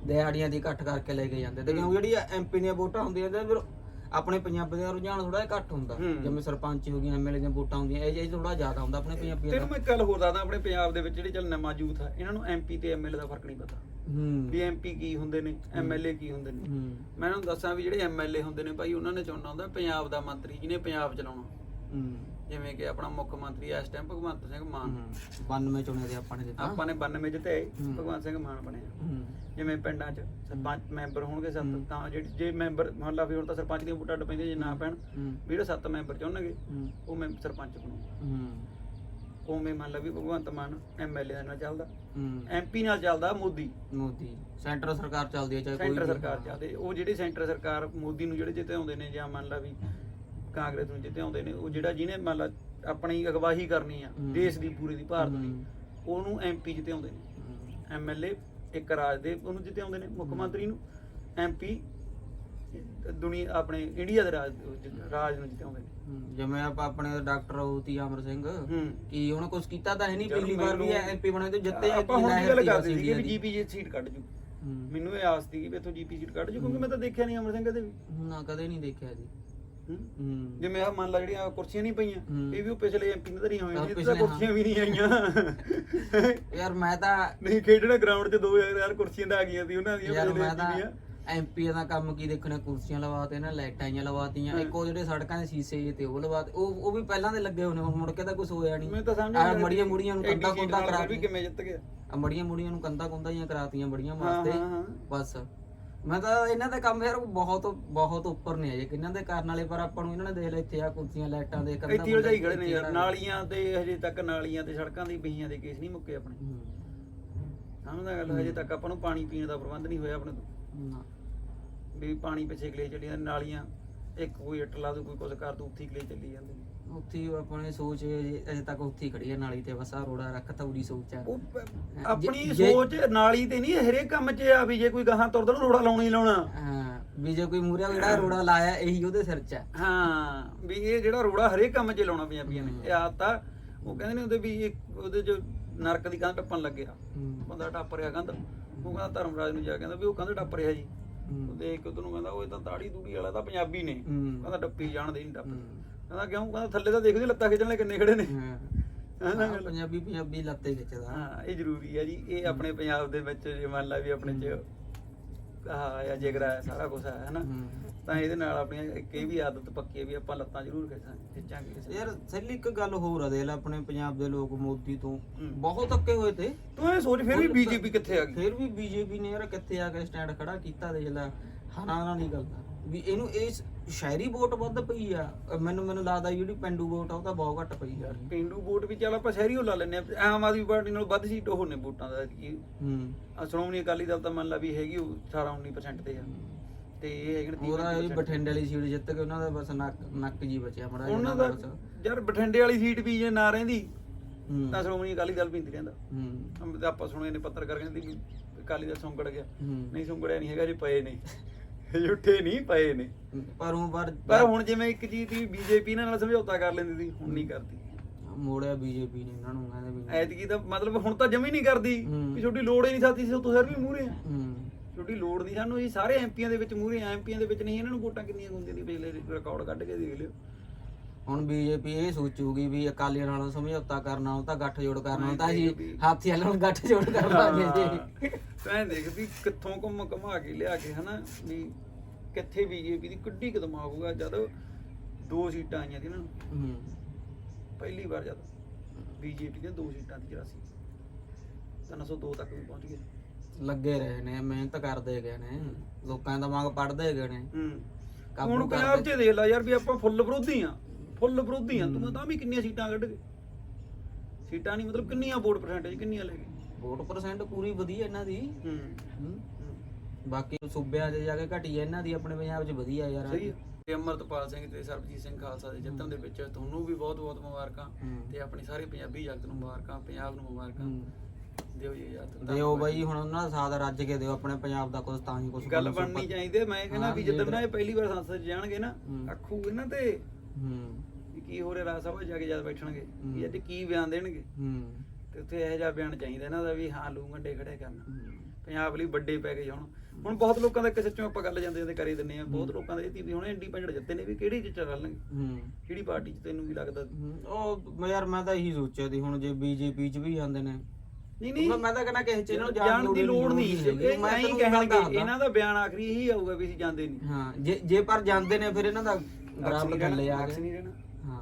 ਦਿਹਾੜੀਆਂ ਦੀ ਇਕੱਠ ਕਰਕੇ ਲੈ ਕੇ ਜਾਂਦੇ। ਤੇ ਕਿਉਂ ਜਿਹੜੀ ਐਮਪੀ ਦੀਆਂ ਵੋਟਾਂ ਹੁੰਦੀਆਂ ਤੇ ਫਿਰ ਆਪਣੇ ਪੰਜਾਬੀ ਦਾ ਰੁਝਾਨ ਥੋੜਾ ਜਿਹਾ ਘੱਟ ਹੁੰਦਾ। ਹੂੰ। ਜਿਵੇਂ ਸਰਪੰਚ ਹੋ ਗਈਆਂ ਐਮਐਲਏ ਦੀਆਂ ਵੋਟਾਂ ਹੁੰਦੀਆਂ ਇਹ ਜੇ ਥੋੜਾ ਜ਼ਿਆਦਾ ਹੁੰਦਾ ਆਪਣੇ ਪੰਜਾਬੀਆਂ ਤੈਨੂੰ ਦਾ ਮੈਂ ਗੱਲ ਹੋਰ ਦੱਸਦਾ ਆਪਣੇ ਪੰਜਾਬ ਦੇ ਵਿੱਚ ਜਿਹੜੇ ਚੱਲ ਨਵਾਂ ਯੂਥ ਆ ਇਹਨਾਂ ਨੂੰ ਐਮਪੀ ਤੇ ਐਮਐਲਏ ਦਾ ਫ਼ਰਕ ਨਹੀਂ ਪਤਾ। ਹੂੰ। ਵੀ ਐਮਪੀ ਕੀ ਹੁੰਦੇ ਨੇ ਐਮਐਲਏ ਕੀ ਹੁੰਦੇ ਨੇ। ਹੂੰ। ਮੈਂ ਇਹਨਾਂ ਨੂੰ ਦੱਸਾਂ ਵੀ ਜਿਹੜੇ ਐਮਐਲਏ ਹੁੰਦੇ ਨੇ ਭਾਈ ਉਹਨਾਂ ਨੇ ਚੁਣਨਾ ਹੁੰਦਾ ਪੰਜਾਬ ਦਾ ਮੰਤਰੀ ਜਿਹਨੇ ਪੰਜਾਬ ਚਲਾਉਣਾ। ਹੂੰ। ਜਿਵੇਂ ਕਿ ਆਪਣਾ ਮੁੱਖ ਮੰਤਰੀ ਇਸ ਟਾਈਮ ਭਗਵੰਤ ਸਿੰਘ ਮਾਨ। ਹੂੰ 92 ਚੁਣੇ ਦੇ ਆਪਾਂ ਨੇ ਦਿੱਤਾ ਆਪਾਂ ਨੇ 92 ਜਿੱਤੇ। ਭਗਵੰਤ ਸਿੰਘ ਮਾਨ ਬਣਿਆ ਹੂੰ। ਜਿਵੇਂ ਪਿੰਡਾਂ 'ਚ ਸਰਪੰਚ ਮੈਂਬਰ ਹੋਣਗੇ ਸੱਤ। ਤਾਂ ਜਿਹੜੇ ਜੇ ਮੈਂਬਰ ਮੰਨ ਲਾ ਵੀ ਹੁਣ ਤਾਂ ਸਰਪੰਚ ਦੀਆਂ ਵੋਟਾਂ ਅੱਡ ਪੈਂਦੀਆਂ ਜੇ ਨਾ ਪੈਣ ਹੂੰ। ਵੀ ਜਿਹੜੇ ਸੱਤ ਮੈਂਬਰ ਚੁਣਨਗੇ ਉਹ ਮੈਂ ਸਰਪੰਚ ਬਣੂ ਹੂੰ। ਉਵੇਂ ਮੰਨ ਲਾ ਵੀ ਭਗਵੰਤ ਮਾਨ ਐਮਐਲਏ ਨਾਲ ਚੱਲਦਾ। ਐਮਪੀ ਨਾਲ ਚੱਲਦਾ ਮੋਦੀ। ਮੋਦੀ। ਸੈਂਟਰ ਸਰਕਾਰ ਚੱਲਦੀ ਹੈ ਚਾਹੇ ਕੋਈ ਸੈਂਟਰ। ਸਰਕਾਰ ਚੱਲਦੇ ਉਹ ਜਿਹੜੇ ਸੈਂਟਰ ਸਰਕਾਰ ਮੋਦੀ ਨੂੰ ਜਿਹੜੇ ਜਿੱਤੇ ਆਉਂਦੇ ਨੇ ਜਾਂ ਮੰਨ ਲਾ ਵੀ ਕਾਂਗਰਸ ਨੂੰ ਜਿੱਤੇ ਆਉਂਦੇ ਨੇ ਉਹ ਜਿਹੜਾ ਜਿਹਨੇ ਮੰਨ ਲਾ ਆਪਣੀ ਅਗਵਾਈ ਕਰਨੀ ਆ। ਦੇਸ਼ ਦੀ ਪੂਰੀ ਦੀ ਭਾਰਤ ਦੀ। ਉਹਨੂੰ ਐਮਪੀ ਜਿੱਤੇ ਆਉਂਦੇ ਨੇ। ਐਮਐਲਏ ਇੱਕ ਰਾਜ ਦੇ ਉਹਨੂੰ ਜਿੱਤੇ ਆਉਂਦੇ ਨੇ ਮੁੱਖ ਮੰਤਰੀ ਨੂੰ। ਐਮਪੀ ਦੁਨੀਆ ਆਪਣੇ ਇੰਡੀਆ ਦੇ ਰਾਜ ਰਾਜ ਨੂੰ ਜਿੱਤੇ ਆਉਂਦੇ ਨੇ। ਜਿਵੇਂ ਆਪਾਂ ਆਪਣੇ ਡਾਕਟਰ ਉਤੀ ਅਮਰ ਸਿੰਘ ਕੀ ਉਹਨੇ ਕੁਝ ਕੀਤਾ ਤਾਂ ਹੈ ਨਹੀਂ ਪਿਛਲੀ ਵਾਰ ਵੀ ਐਮਪੀ ਬਣੇ ਤੇ ਜਿੱਤੇ ਆਪਾਂ ਹੁਣ ਗੱਲ ਕਰਦੇ ਸੀਗੇ ਵੀ ਜੀਪੀ ਸੀਟ ਕੱਢ ਜੂ। ਮੈਨੂੰ ਇਹ ਆਸ ਸੀ ਕਿ ਇਥੋਂ ਜੀਪੀ ਸੀਟ ਕੱਢ ਜੂ ਕਿਉਂਕਿ ਮੈਂ ਤਾਂ ਦੇਖਿਆ ਨਹੀਂ ਅਮਰ ਸਿੰਘ ਕਦੇ ਵੀ। ਨਾ ਕਦੇ ਨਹੀਂ ਦੇਖਿਆ ਜੀ। ਹੂੰ। ਜਿਵੇਂ ਆ ਮੰਨ ਲਾ ਜਿਹੜੀਆਂ ਕੁਰਸੀਆਂ ਨਹੀਂ ਪਈਆਂ ਹੂੰ। ਇਹ ਵੀ ਉਹ ਪਿਛਲੇ ਐਮਪੀ ਨੇ ਧਰੀਆਂ ਹੋਈਆਂ ਨੇ ਇਹ ਤਾਂ ਪਿਛਲੇ, ਕੁਰਸੀਆਂ ਵੀ ਨਹੀਂ ਆਈਆਂ। ਯਾਰ ਮੈਂ ਤਾਂ ਨਹੀਂ ਖੇਡਣਾ ਗਰਾਊਂਡ 'ਚ 2000 ਯਾਰ ਕੁਰਸੀਆਂ ਤਾਂ ਆ ਗਈਆਂ ਸੀ ਉਹਨਾਂ ਦੀਆਂ ਯਾਰ ਪਿਛਲੇ ਮੈਂ ਤਾਂ ਦੀਆਂ। ਐਮਪੀ ਦਾ ਕੰਮ ਕੀ ਦੇਖਣਾ ਕੁਰਸੀਆਂ ਲਵਾਤੇ ਨਾ ਲਾਈਟਾਂ ਆਈਆਂ ਲਵਾਤੀਆਂ ਇੱਕ ਉਹ ਜਿਹੜੇ ਸੜਕਾਂ ਦੇ ਸ਼ੀਸ਼ੇ ਜਿਹੇ ਤੇ ਉਹ ਲਵਾਤੇ ਉਹ ਉਹ ਵੀ ਪਹਿਲਾਂ ਦੇ ਲੱਗੇ ਹੋਣੇ ਹੁਣ ਮੁੜ ਕੇ ਤਾਂ ਕੁਝ ਹੋਇਆ ਨਹੀਂ। ਮੈਨੂੰ ਤਾਂ ਸਮਝ ਨਹੀਂ ਮੜੀਆਂ ਮੁੜੀਆਂ ਨੂੰ ਕੰਦਾ ਕੁੰਦਾ ਕਰਾ ਵੀ ਕਿਵੇਂ ਜਿੱਤ ਗਿਆ। ਆ ਮੜੀਆਂ ਮੁੜੀਆਂ ਨੂੰ ਕੰਦਾ ਕੁੰਦਾ ਜੀਆਂ ਕਰਾਤੀਆਂ ਬੜੀਆਂ ਹਾਂ, ਵਾਸਤੇ। ਹਾਂ, ਹਾਂ। ਬਸ। ਮੈਂ ਤਾਂ ਇਹਨਾਂ ਦਾ ਕੰਮ ਯਾਰ ਬਹੁਤ ਬਹੁਤ ਉੱਪਰ ਨੇ ਅਜੇ ਕਿੰਨਾਂ ਦੇ ਕਰਨ ਵਾਲੇ ਪਰ ਆਪਾਂ ਨੂੰ ਇਹਨਾਂ ਨੇ ਦੇਖ ਲੈ ਇੱਥੇ ਆ ਕੁਰਸੀਆਂ ਲਾਈਟਾਂ ਦੇ ਕੰਦਾ ਇੱਥੇ ਉਲਝਾਈ ਖੜੇ ਨੇ ਯਾਰ। ਨਾਲੀਆਂ ਤੇ ਹਜੇ ਤੱਕ ਨਾਲੀਆਂ ਤੇ ਸੜਕਾਂ ਦੀ ਬਹੀਆਂ ਦੇ ਕੇਸ ਨਹੀਂ ਮੁੱਕੇ ਆਪਣੇ। ਸਮਝਦਾ ਗੱਲ ਹਜੇ ਤੱਕ ਆਪਾਂ ਨੂੰ ਪਾਣੀ ਪੀਣ ਦਾ ਪ੍ਰਬੰਧ ਨਹੀਂ ਹੋਇਆ ਆਪਣੇ ਤੋਂ। ਨਾ। ਵੀ ਪਾਣੀ ਪਿੱਛੇ ਕਲੇ ਚੱਲੀ ਜਾਂਦੇ ਨਾਲੀਆਂ ਇੱਕ ਕੋਈ ਇੱਟ ਲਾ ਦੂ ਕੋਈ ਕੁਝ ਕਰ ਦੂ ਉੱਥੇ ਕਲੇ ਚੱਲੀ ਜਾਂਦੇ। ਨੇ ਉੱਥੇ ਹੀ ਆਪਣੇ ਸੋਚ ਅਜੇ ਅਜੇ ਤੱਕ ਉੱਥੇ ਹੀ ਖੜੀ ਹੈ ਨਾਲੀ ਤੇ ਬਸ ਆ ਰੋੜਾ ਰੱਖ ਤੌੜੀ ਸੋਚ ਆ। ਉਹ ਪ- ਆਪਣੀ ਜੇ- ਸੋਚ ਨਾਲੀ ਤੇ ਨਹੀਂ ਹਰੇਕ ਕੰਮ 'ਚ ਆ ਵੀ ਜੇ ਕੋਈ ਗਾਹਾਂ ਤੁਰਦਾ ਨੂੰ ਰੋੜਾ ਲਾਉਣਾ ਹੀ ਲਾਉਣਾ। ਹਾਂ ਵੀ ਜੇ ਕੋਈ ਮੂਰਿਆ ਜਿਹੜਾ ਰੋੜਾ ਲਾਇਆ ਇਹੀ ਉਹਦੇ ਸਿਰ 'ਚ ਹੈ ਹਾਂ ਵੀ ਇਹ ਜਿਹੜਾ ਰੋੜਾ ਹਰੇਕ ਕੰਮ 'ਚ ਲਾਉਣਾ ਪੰਜਾਬੀਆਂ ਨੇ। ਇਹ ਆਦਤ ਆ ਉਹ ਕਹਿੰਦੇ ਨੇ ਉਹਦੇ ਵੀ ਇੱਕ ਉਹਦੇ 'ਚ ਨਰਕ ਦੀ ਕੰਧ ਟੱਪਣ ਲੱਗਿਆ। ਹੂੰ। ਬੰਦਾ ਟੱਪ ਰਿਹਾ ਕੰਧ ਉਹ ਕਹਿੰਦਾ ਧਰਮਰਾਜ ਨੂੰ ਜਾ ਕੇ ਕਹਿੰਦਾ ਵੀ ਉਹ ਕੰਧ ਟੱਪ ਰਿਹਾ ਜੀ। ਹੂੰ। ਉਹ ਦੇਖ ਕੇ ਉਹਨੂੰ ਕਹਿੰਦਾ ਉਹ ਇਹ ਤਾਂ ਦਾੜੀ ਦੂੜੀ ਵਾਲਾ ਤਾਂ ਪੰਜਾਬੀ ਨੇ। ਹੂੰ। ਕਹਿੰਦਾ ਟੱਪੀ ਜਾਣਦੇ ਨਹੀਂ ਟੱਪ ਹੂੰ। ਕਹਿੰਦਾ ਕਿਉਂ? ਕਹਿੰਦਾ ਥੱਲੇ ਤਾਂ ਦੇਖਦੇ ਲੱਤਾਂ ਖਿੱਚਣ ਵਾਲੇ ਕਿੰਨੇ ਖੜੇ ਨੇ। ਹਾਂ। ਪੰਜਾਬੀ ਪੰਜਾਬੀ ਲੱਤੇ ਖਿੱਚਦਾ। ਹਾਂ ਇਹ ਜ਼ਰੂਰੀ ਹੈ ਜੀ। ਇਹ ਆਪਣੇ ਪੰਜਾਬ ਦੇ ਵਿੱਚ ਜੇ ਮੰਨ ਲਾ ਵੀ ਆਪਣੇ ਚ ਆਹ ਆ ਜਿਗਰਾ ਸਾਰਾ ਕੁਝ ਹੈ ਹਨਾ। ਤਾਂ ਇਹਦੇ ਨਾਲ ਆਪਣੀ ਇੱਕ ਇਹ ਵੀ ਆਦਤ ਪੱਕੀ ਹੈ ਵੀ ਆਪਾਂ ਲੱਤਾਂ ਜ਼ਰੂਰ ਖਿੱਚਾਂਗੇ ਯਾਰ ਸੱਲੀ ਇੱਕ ਗੱਲ ਹੋਰ ਆ ਦੇਖ ਲੈ ਆਪਣੇ ਪੰਜਾਬ ਦੇ ਲੋਕ ਮੋਦੀ ਤੋਂ। ਬਹੁਤ ਅੱਕੇ ਹੋਏ ਤੇ। ਤੂੰ ਇਹ ਸੋਚ ਫਿਰ ਵੀ ਬੀਜੇਪੀ ਕਿੱਥੇ ਆ ਗਈ? ਫਿਰ ਵੀ ਬੀਜੇਪੀ ਨੇ ਯਾਰ ਕਿੱਥੇ ਆ ਕੇ ਸਟੈਂਡ ਖੜਾ ਕੀਤਾ ਦੇਖ ਲੈ। ਹਰਾਨਾ ਨਹੀਂ ਗੱਲ ਵੀ ਇਹਨੂੰ ਇਸ ਸ਼ਹਿਰੀ ਵੋਟ ਵੱਧ ਪਈ ਆ। ਅਹ ਮੈਨੂੰ ਮੈਨੂੰ ਲੱਗਦਾ ਜਿਹੜੀ ਪਿੰਡੂ ਵੋਟ ਆ ਉਹ ਤਾਂ ਬਹੁਤ ਘੱਟ ਪਈ ਯਾਰ ਪਿੰਡੂ ਵੋਟ ਵੀ ਚੱਲ ਆਪਾਂ ਸ਼ਹਿਰੀ ਹੋ ਲਾ ਲੈਨੇ ਆ ਆਮ ਆਦਮੀ ਪਾਰਟੀ ਨਾਲ ਵੱਧ ਸੀਟ ਉਹ ਨੇ ਵੋਟਾਂ ਦਾ ਕੀ ਹੂੰ। ਆ ਸ਼੍ਰੋਮਣੀ ਅਕਾਲੀ ਦਲ ਤਾਂ ਮੰਨ ਲਾ ਵੀ ਹੈਗੀ ਉਹ 18 19% ਤੇ ਆ। ਤੇ ਇਹ ਹੈਗੇ ਨੇ 30 ਉਹਦਾ ਇਹ 35% ਬਠਿੰਡੇ ਵਾਲੀ ਸੀਟ ਜਿੱਤ ਕੇ ਉਹਨਾਂ ਦਾ ਬਸ ਨੱਕ ਨੱਕ ਜੀ ਬਚਿਆ ਮੜਾ ਉਹਨਾਂ ਦਾ ਯਾਰ ਬਠਿੰਡੇ ਵਾਲੀ ਸੀਟ ਵੀ ਜੇ ਨਾ ਰਹਿੰਦੀ ਹੂੰ। ਤਾਂ ਸ਼੍ਰੋਮਣੀ ਅਕਾਲੀ ਦਲ ਪਿੰਦੀ ਰਹਿੰਦਾ। ਹੂੰ। ਹਮ ਤਾਂ ਆਪਾਂ ਸੁਣੇ ਨੇ ਪੱਤਰਕਾਰ ਕਹਿੰਦੇ ਵੀ ਅਕਾਲੀ ਦਲ ਸੁੰਗੜ ਗਿਆ। ਹੂੰ। ਨਹੀਂ ਸੁੰਗੜਿਆ ਨਹੀਂ ਹੈਗਾ ਜੇ ਪਏ ਨੇ। ਝੁੱਠੇ ਨਹੀਂ ਪਏ ਨੇ। ਪਰ ਉਹ ਪਰ ਪਰ ਹੁਣ ਜਿਵੇਂ ਇੱਕ ਚੀਜ਼ ਦੀ ਬੀਜੇਪੀ ਨਾਲ ਸਮਝੌਤਾ ਕਰ ਲੈਂਦੀ ਸੀ ਹੁਣ ਨਹੀਂ ਕਰਦੀ। ਮੋੜਿਆ ਬੀਜੇਪੀ ਨੇ ਇਹਨਾਂ ਨੂੰ ਕਹਿੰਦੇ ਵੀ ਐਤਕੀ ਤਾਂ ਮਤਲਬ ਹੁਣ ਤਾਂ ਜਮੀ ਨਹੀਂ ਕਰਦੀ। ਵੀ ਛੋਟੀ ਲੋੜ ਹੀ ਨਹੀਂ ਸਾਥੀ ਸੀ ਤੁਸੀਂ ਵੀ ਮੂਹਰੇ ਆ। ਹੂੰ। ਛੋਟੀ ਲੋੜ ਨਹੀਂ ਸਾਨੂੰ ਇਹ ਸਾਰੇ ਐਮਪੀਆਂ ਦੇ ਵਿੱਚ ਮੂਹਰੇ ਐਮਪੀਆਂ ਦੇ ਵਿੱਚ ਨਹੀਂ ਇਹਨਾਂ ਨੂੰ ਵੋਟਾਂ ਕਿੰਨੀਆਂ ਗੁੰਦੀਆਂ ਦੀ ਪਿਛਲੇ ਰਿਕਾਰਡ ਕੱਢ ਕੇ ਦੇਖ ਲਿਓ। ਹੁਣ ਬੀਜੇਪੀ ਇਹ ਸੋਚੂਗੀ ਵੀ ਅਕਾਲੀਆਂ ਨਾਲ ਸਮਝੌਤਾ ਕਰਨਾ ਉਹ ਤਾਂ ਗੱਠਜੋੜ ਕਰਨਾ ਉਹ ਤਾਂ ਵੀ- ਹਾਥੀ ਵਾਲਾਂ ਨੂੰ ਗੱਠਜੋੜ ਕਰ ਲਾਂਗੇ ਜੀ। ਤੈਂ ਦੇਖ ਵੀ ਕਿੱਥੋਂ ਘੁੰਮ ਘਮਾ ਕੇ ਲਿਆ ਕੇ ਹਨਾ ਵੀ ਕਿੱਥੇ ਬੀਜੇਪੀ ਦੀ ਕਿੱਡੀ ਕਦਮ ਆਊਗਾ ਜਦ ਦੋ ਸੀਟਾਂ ਆਈਆਂ ਸੀ ਨਾ। ਹੂੰ। ਪਹਿਲੀ ਵਾਰ ਜਦ ਬੀਜੇਪੀ ਦੀਆਂ ਦੋ ਸੀਟਾਂ ਦੀ 84 302 ਤੱਕ ਵੀ ਪਹੁੰਚ ਗਏ। ਲੱਗੇ ਰਹੇ ਨੇ ਮਿਹਨਤ ਕਰਦੇ ਗਏ ਨੇ ਲੋਕਾਂ ਦਾ ਮੰਗ ਪੜਦੇ ਗਏ ਨੇ। ਹੂੰ। ਹੁਣ ਪੰਜਾਬ। 'ਚ ਦੇਖ ਲੈ ਯਾਰ ਵੀ ਆਪਾਂ ਫੁੱਲ ਵਿਰੋਧੀ ਆ ਫੁੱਲ ਵਿਰੋਧੀ ਆ। ਤੂੰ ਤਾਂ ਵੀ ਕਿੰਨੀਆਂ ਸੀਟਾਂ ਕੱਢ ਗਏ ਸੀਟਾਂ ਨਹੀਂ ਮਤਲਬ ਕਿੰਨੀਆਂ ਵੋਟ ਪਰਸੈਂਟੇਜ ਕਿੰਨੀਆਂ ਲੈ ਗਏ। ਵੋਟ ਪਰਸੈਂਟ ਪੂਰੀ ਵਧੀਆ ਇਹਨਾਂ ਦੀ। ਹੂੰ। ਬਾਕੀ ਸੂਬਿਆਂ 'ਚ ਜਾ ਕੇ ਘਟੀ ਹੈ ਇਹਨਾਂ ਦੀ ਆਪਣੇ ਪੰਜਾਬ 'ਚ ਵਧੀਆ ਯਾਰ ਸਹੀ ਹੈ ਤੇ ਅਮਰਤਪਾਲ ਸਿੰਘ ਤੇ ਸਰਬਜੀਤ ਸਿੰਘ ਖਾਲਸਾ ਦੇ ਜਿੱਤਣ ਦੇ ਵਿੱਚ ਤੁਹਾਨੂੰ ਵੀ ਬਹੁਤ ਬਹੁਤ ਮੁਬਾਰਕਾਂ ਹੂੰ। ਤੇ ਆਪਣੀ ਸਾਰੇ ਪੰਜਾਬੀ ਜਗਤ ਨੂੰ ਮੁਬਾਰਕਾਂ ਪੰਜਾਬ ਨੂੰ ਮੁਬਾਰਕਾਂ। ਦਿਓ ਜੀ ਯਾਦ ਦਿਓ ਬਾਈ ਹੁਣ ਉਹਨਾਂ ਦਾ ਸਾਥ ਰੱਜ ਕੇ ਦਿਓ ਆਪਣੇ ਪੰਜਾਬ ਦਾ ਕੁਝ ਤਾਂ ਹੀ ਕੁਝ ਗੱਲ ਬਣਨੀ ਚਾਹੀਦੀ ਹੈ। ਮੈਂ ਕਹਿੰਦਾ ਹਾਂ, ਵੀ ਜਦੋਂ ਨਾ ਇਹ ਪਹਿਲੀ ਵਾਰ ਸੰਸਦ 'ਚ ਜਾਣਗੇ ਨਾ ਹੂੰ। ਆਖੂ ਇਹਨਾਂ ਤੇ ਹੂੰ ਵੀ ਕੀ ਹੋ ਰਿਹਾ ਰਾਜ ਸਭਾ 'ਚ ਜਾ ਕੇ ਜਦ ਬੈਠਣਗੇ ਹੂੰ। ਵੀ ਅੱਜ ਕੀ ਬਿਆਨ ਦੇਣਗੇ ਹੂੰ ਤੇ ਉੱਥੇ ਇਹੋ ਜਿਹਾ ਬਿਆਨ ਚਾਹੀਦਾ ਇਹਨਾਂ ਦਾ ਵੀ ਹਾਂ ਲੂ ਗੰਡੇ ਖੜੇ ਕਰਨਾ ਹੂੰ। ਪੰਜਾਬ ਲਈ ਵੱਡੇ ਪੈਕੇਜ ਹੁਣ ਹੁਣ ਬਹੁਤ ਲੋਕਾਂ ਦਾ ਇੱਕ ਸੱਚੋਂ ਆਪਾਂ ਗੱਲ ਜਾਂਦੇ ਜਾਂਦੇ ਕਰੀ ਦਿੰਨੇ ਆ ਬਹੁਤ ਲੋਕਾਂ ਦੇ ਇਹ ਤੀ ਵੀ ਹੁਣ ਇੰਡੀਪੈਂਡੈਂਟ ਜਿੱਤੇ ਨੇ ਵੀ ਕਿਹੜੀ ਚ ਚੱਲਣਗੇ ਹੂੰ। ਕਿਹੜੀ ਪਾਰਟੀ ਚ ਤੈਨੂੰ ਕੀ ਲੱਗਦਾ? ਹੂੰ, ਉਹ ਮੈਂ ਯਾਰ ਮੈਂ ਤਾਂ ਇਹੀ ਸੋਚਿਆ ਸੀ ਹੁਣ ਜੇ ਬੀਜੇਪੀ 'ਚ ਵੀ ਜਾਂਦੇ ਨੇ। ਨਹੀਂ ਨਹੀਂ। ਮੈਂ ਤਾਂ ਕਹਿੰਦਾ ਕਿਸੇ 'ਚ ਇਹਨਾਂ ਨੂੰ ਜਾਣ ਦੀ ਲੋੜ ਨਹੀਂ ਮੈਂ ਗੱਲ ਕਹਿਣਗੇ। ਇਹਨਾਂ ਦਾ ਬਿਆਨ ਆਖਰੀ ਇਹੀ ਆਊਗਾ ਵੀ ਅਸੀਂ ਜਾਂਦੇ ਨਹੀਂ। ਹਾਂ ਜੇ ਜੇ ਪਰ ਜਾਂਦੇ ਨੇ ਫਿਰ ਇਹਨਾਂ ਦਾ ਬਰਾਬਰ ਥੱਲੇ ਆ ਗਏ ਨਹੀਂ ਰਹਿਣਾ। ਹਾਂ।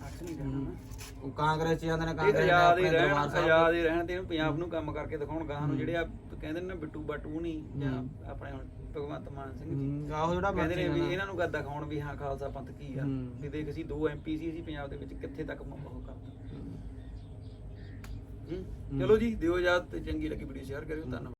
ਅਕਸ ਨਹੀਂ ਰਹਿਣਾ ਨਾ। ਉਹ ਕਾਂਗਰਸ 'ਚ ਜਾਂਦੇ ਨੇ ਕਾਂਗਰਸ ਆਜ਼ਾਦ ਹੀ ਆਪਣੇ ਰਹਿਣ ਦਰਬਾਰ ਸਾਹਿਬ ਆਜ਼ਾਦ ਹੀ ਰਹਿਣ ਤੇ ਪੰਜਾਬ ਨੂੰ ਕੰਮ ਕਰਕੇ ਦਿਖਾਉਣ ਗਾਹਾਂ ਨੂੰ। ਜਿਹੜੇ ਆ ਕਹਿੰਦੇ ਨੇ ਨਾ ਬਿੱਟੂ ਬਾਟੂ ਨਹੀਂ ਜਾਂ। ਆਪਣੇ ਹੁਣ ਭਗਵੰਤ ਮਾਨ ਸਿੰਘ ਜੀ। ਆਹੋ ਜਿਹੜਾ ਕਹਿੰਦੇ ਨੇ ਵੀ ਇਹਨਾਂ ਨੂੰ ਗੱਲ ਦਿਖਾਉਣ ਵੀ ਹਾਂ ਖਾਲਸਾ ਪੰਥ ਕੀ ਆ। ਵੀ ਦੇਖ ਅਸੀਂ ਦੋ ਐਮਪੀ ਸੀ ਅਸੀਂ ਪੰਜਾਬ ਦੇ ਵਿੱਚ ਕਿੱਥੇ ਤੱਕ ਉਹ ਕਰਤਾ। ਚਲੋ ਜੀ ਦਿਓ ਯਾਦ ਤੇ ਚੰਗੀ ਲੱਗੀ ਵੀਡੀਓ ਸ਼ੇਅਰ ਕਰਿਓ। ਧੰਨਵਾਦ।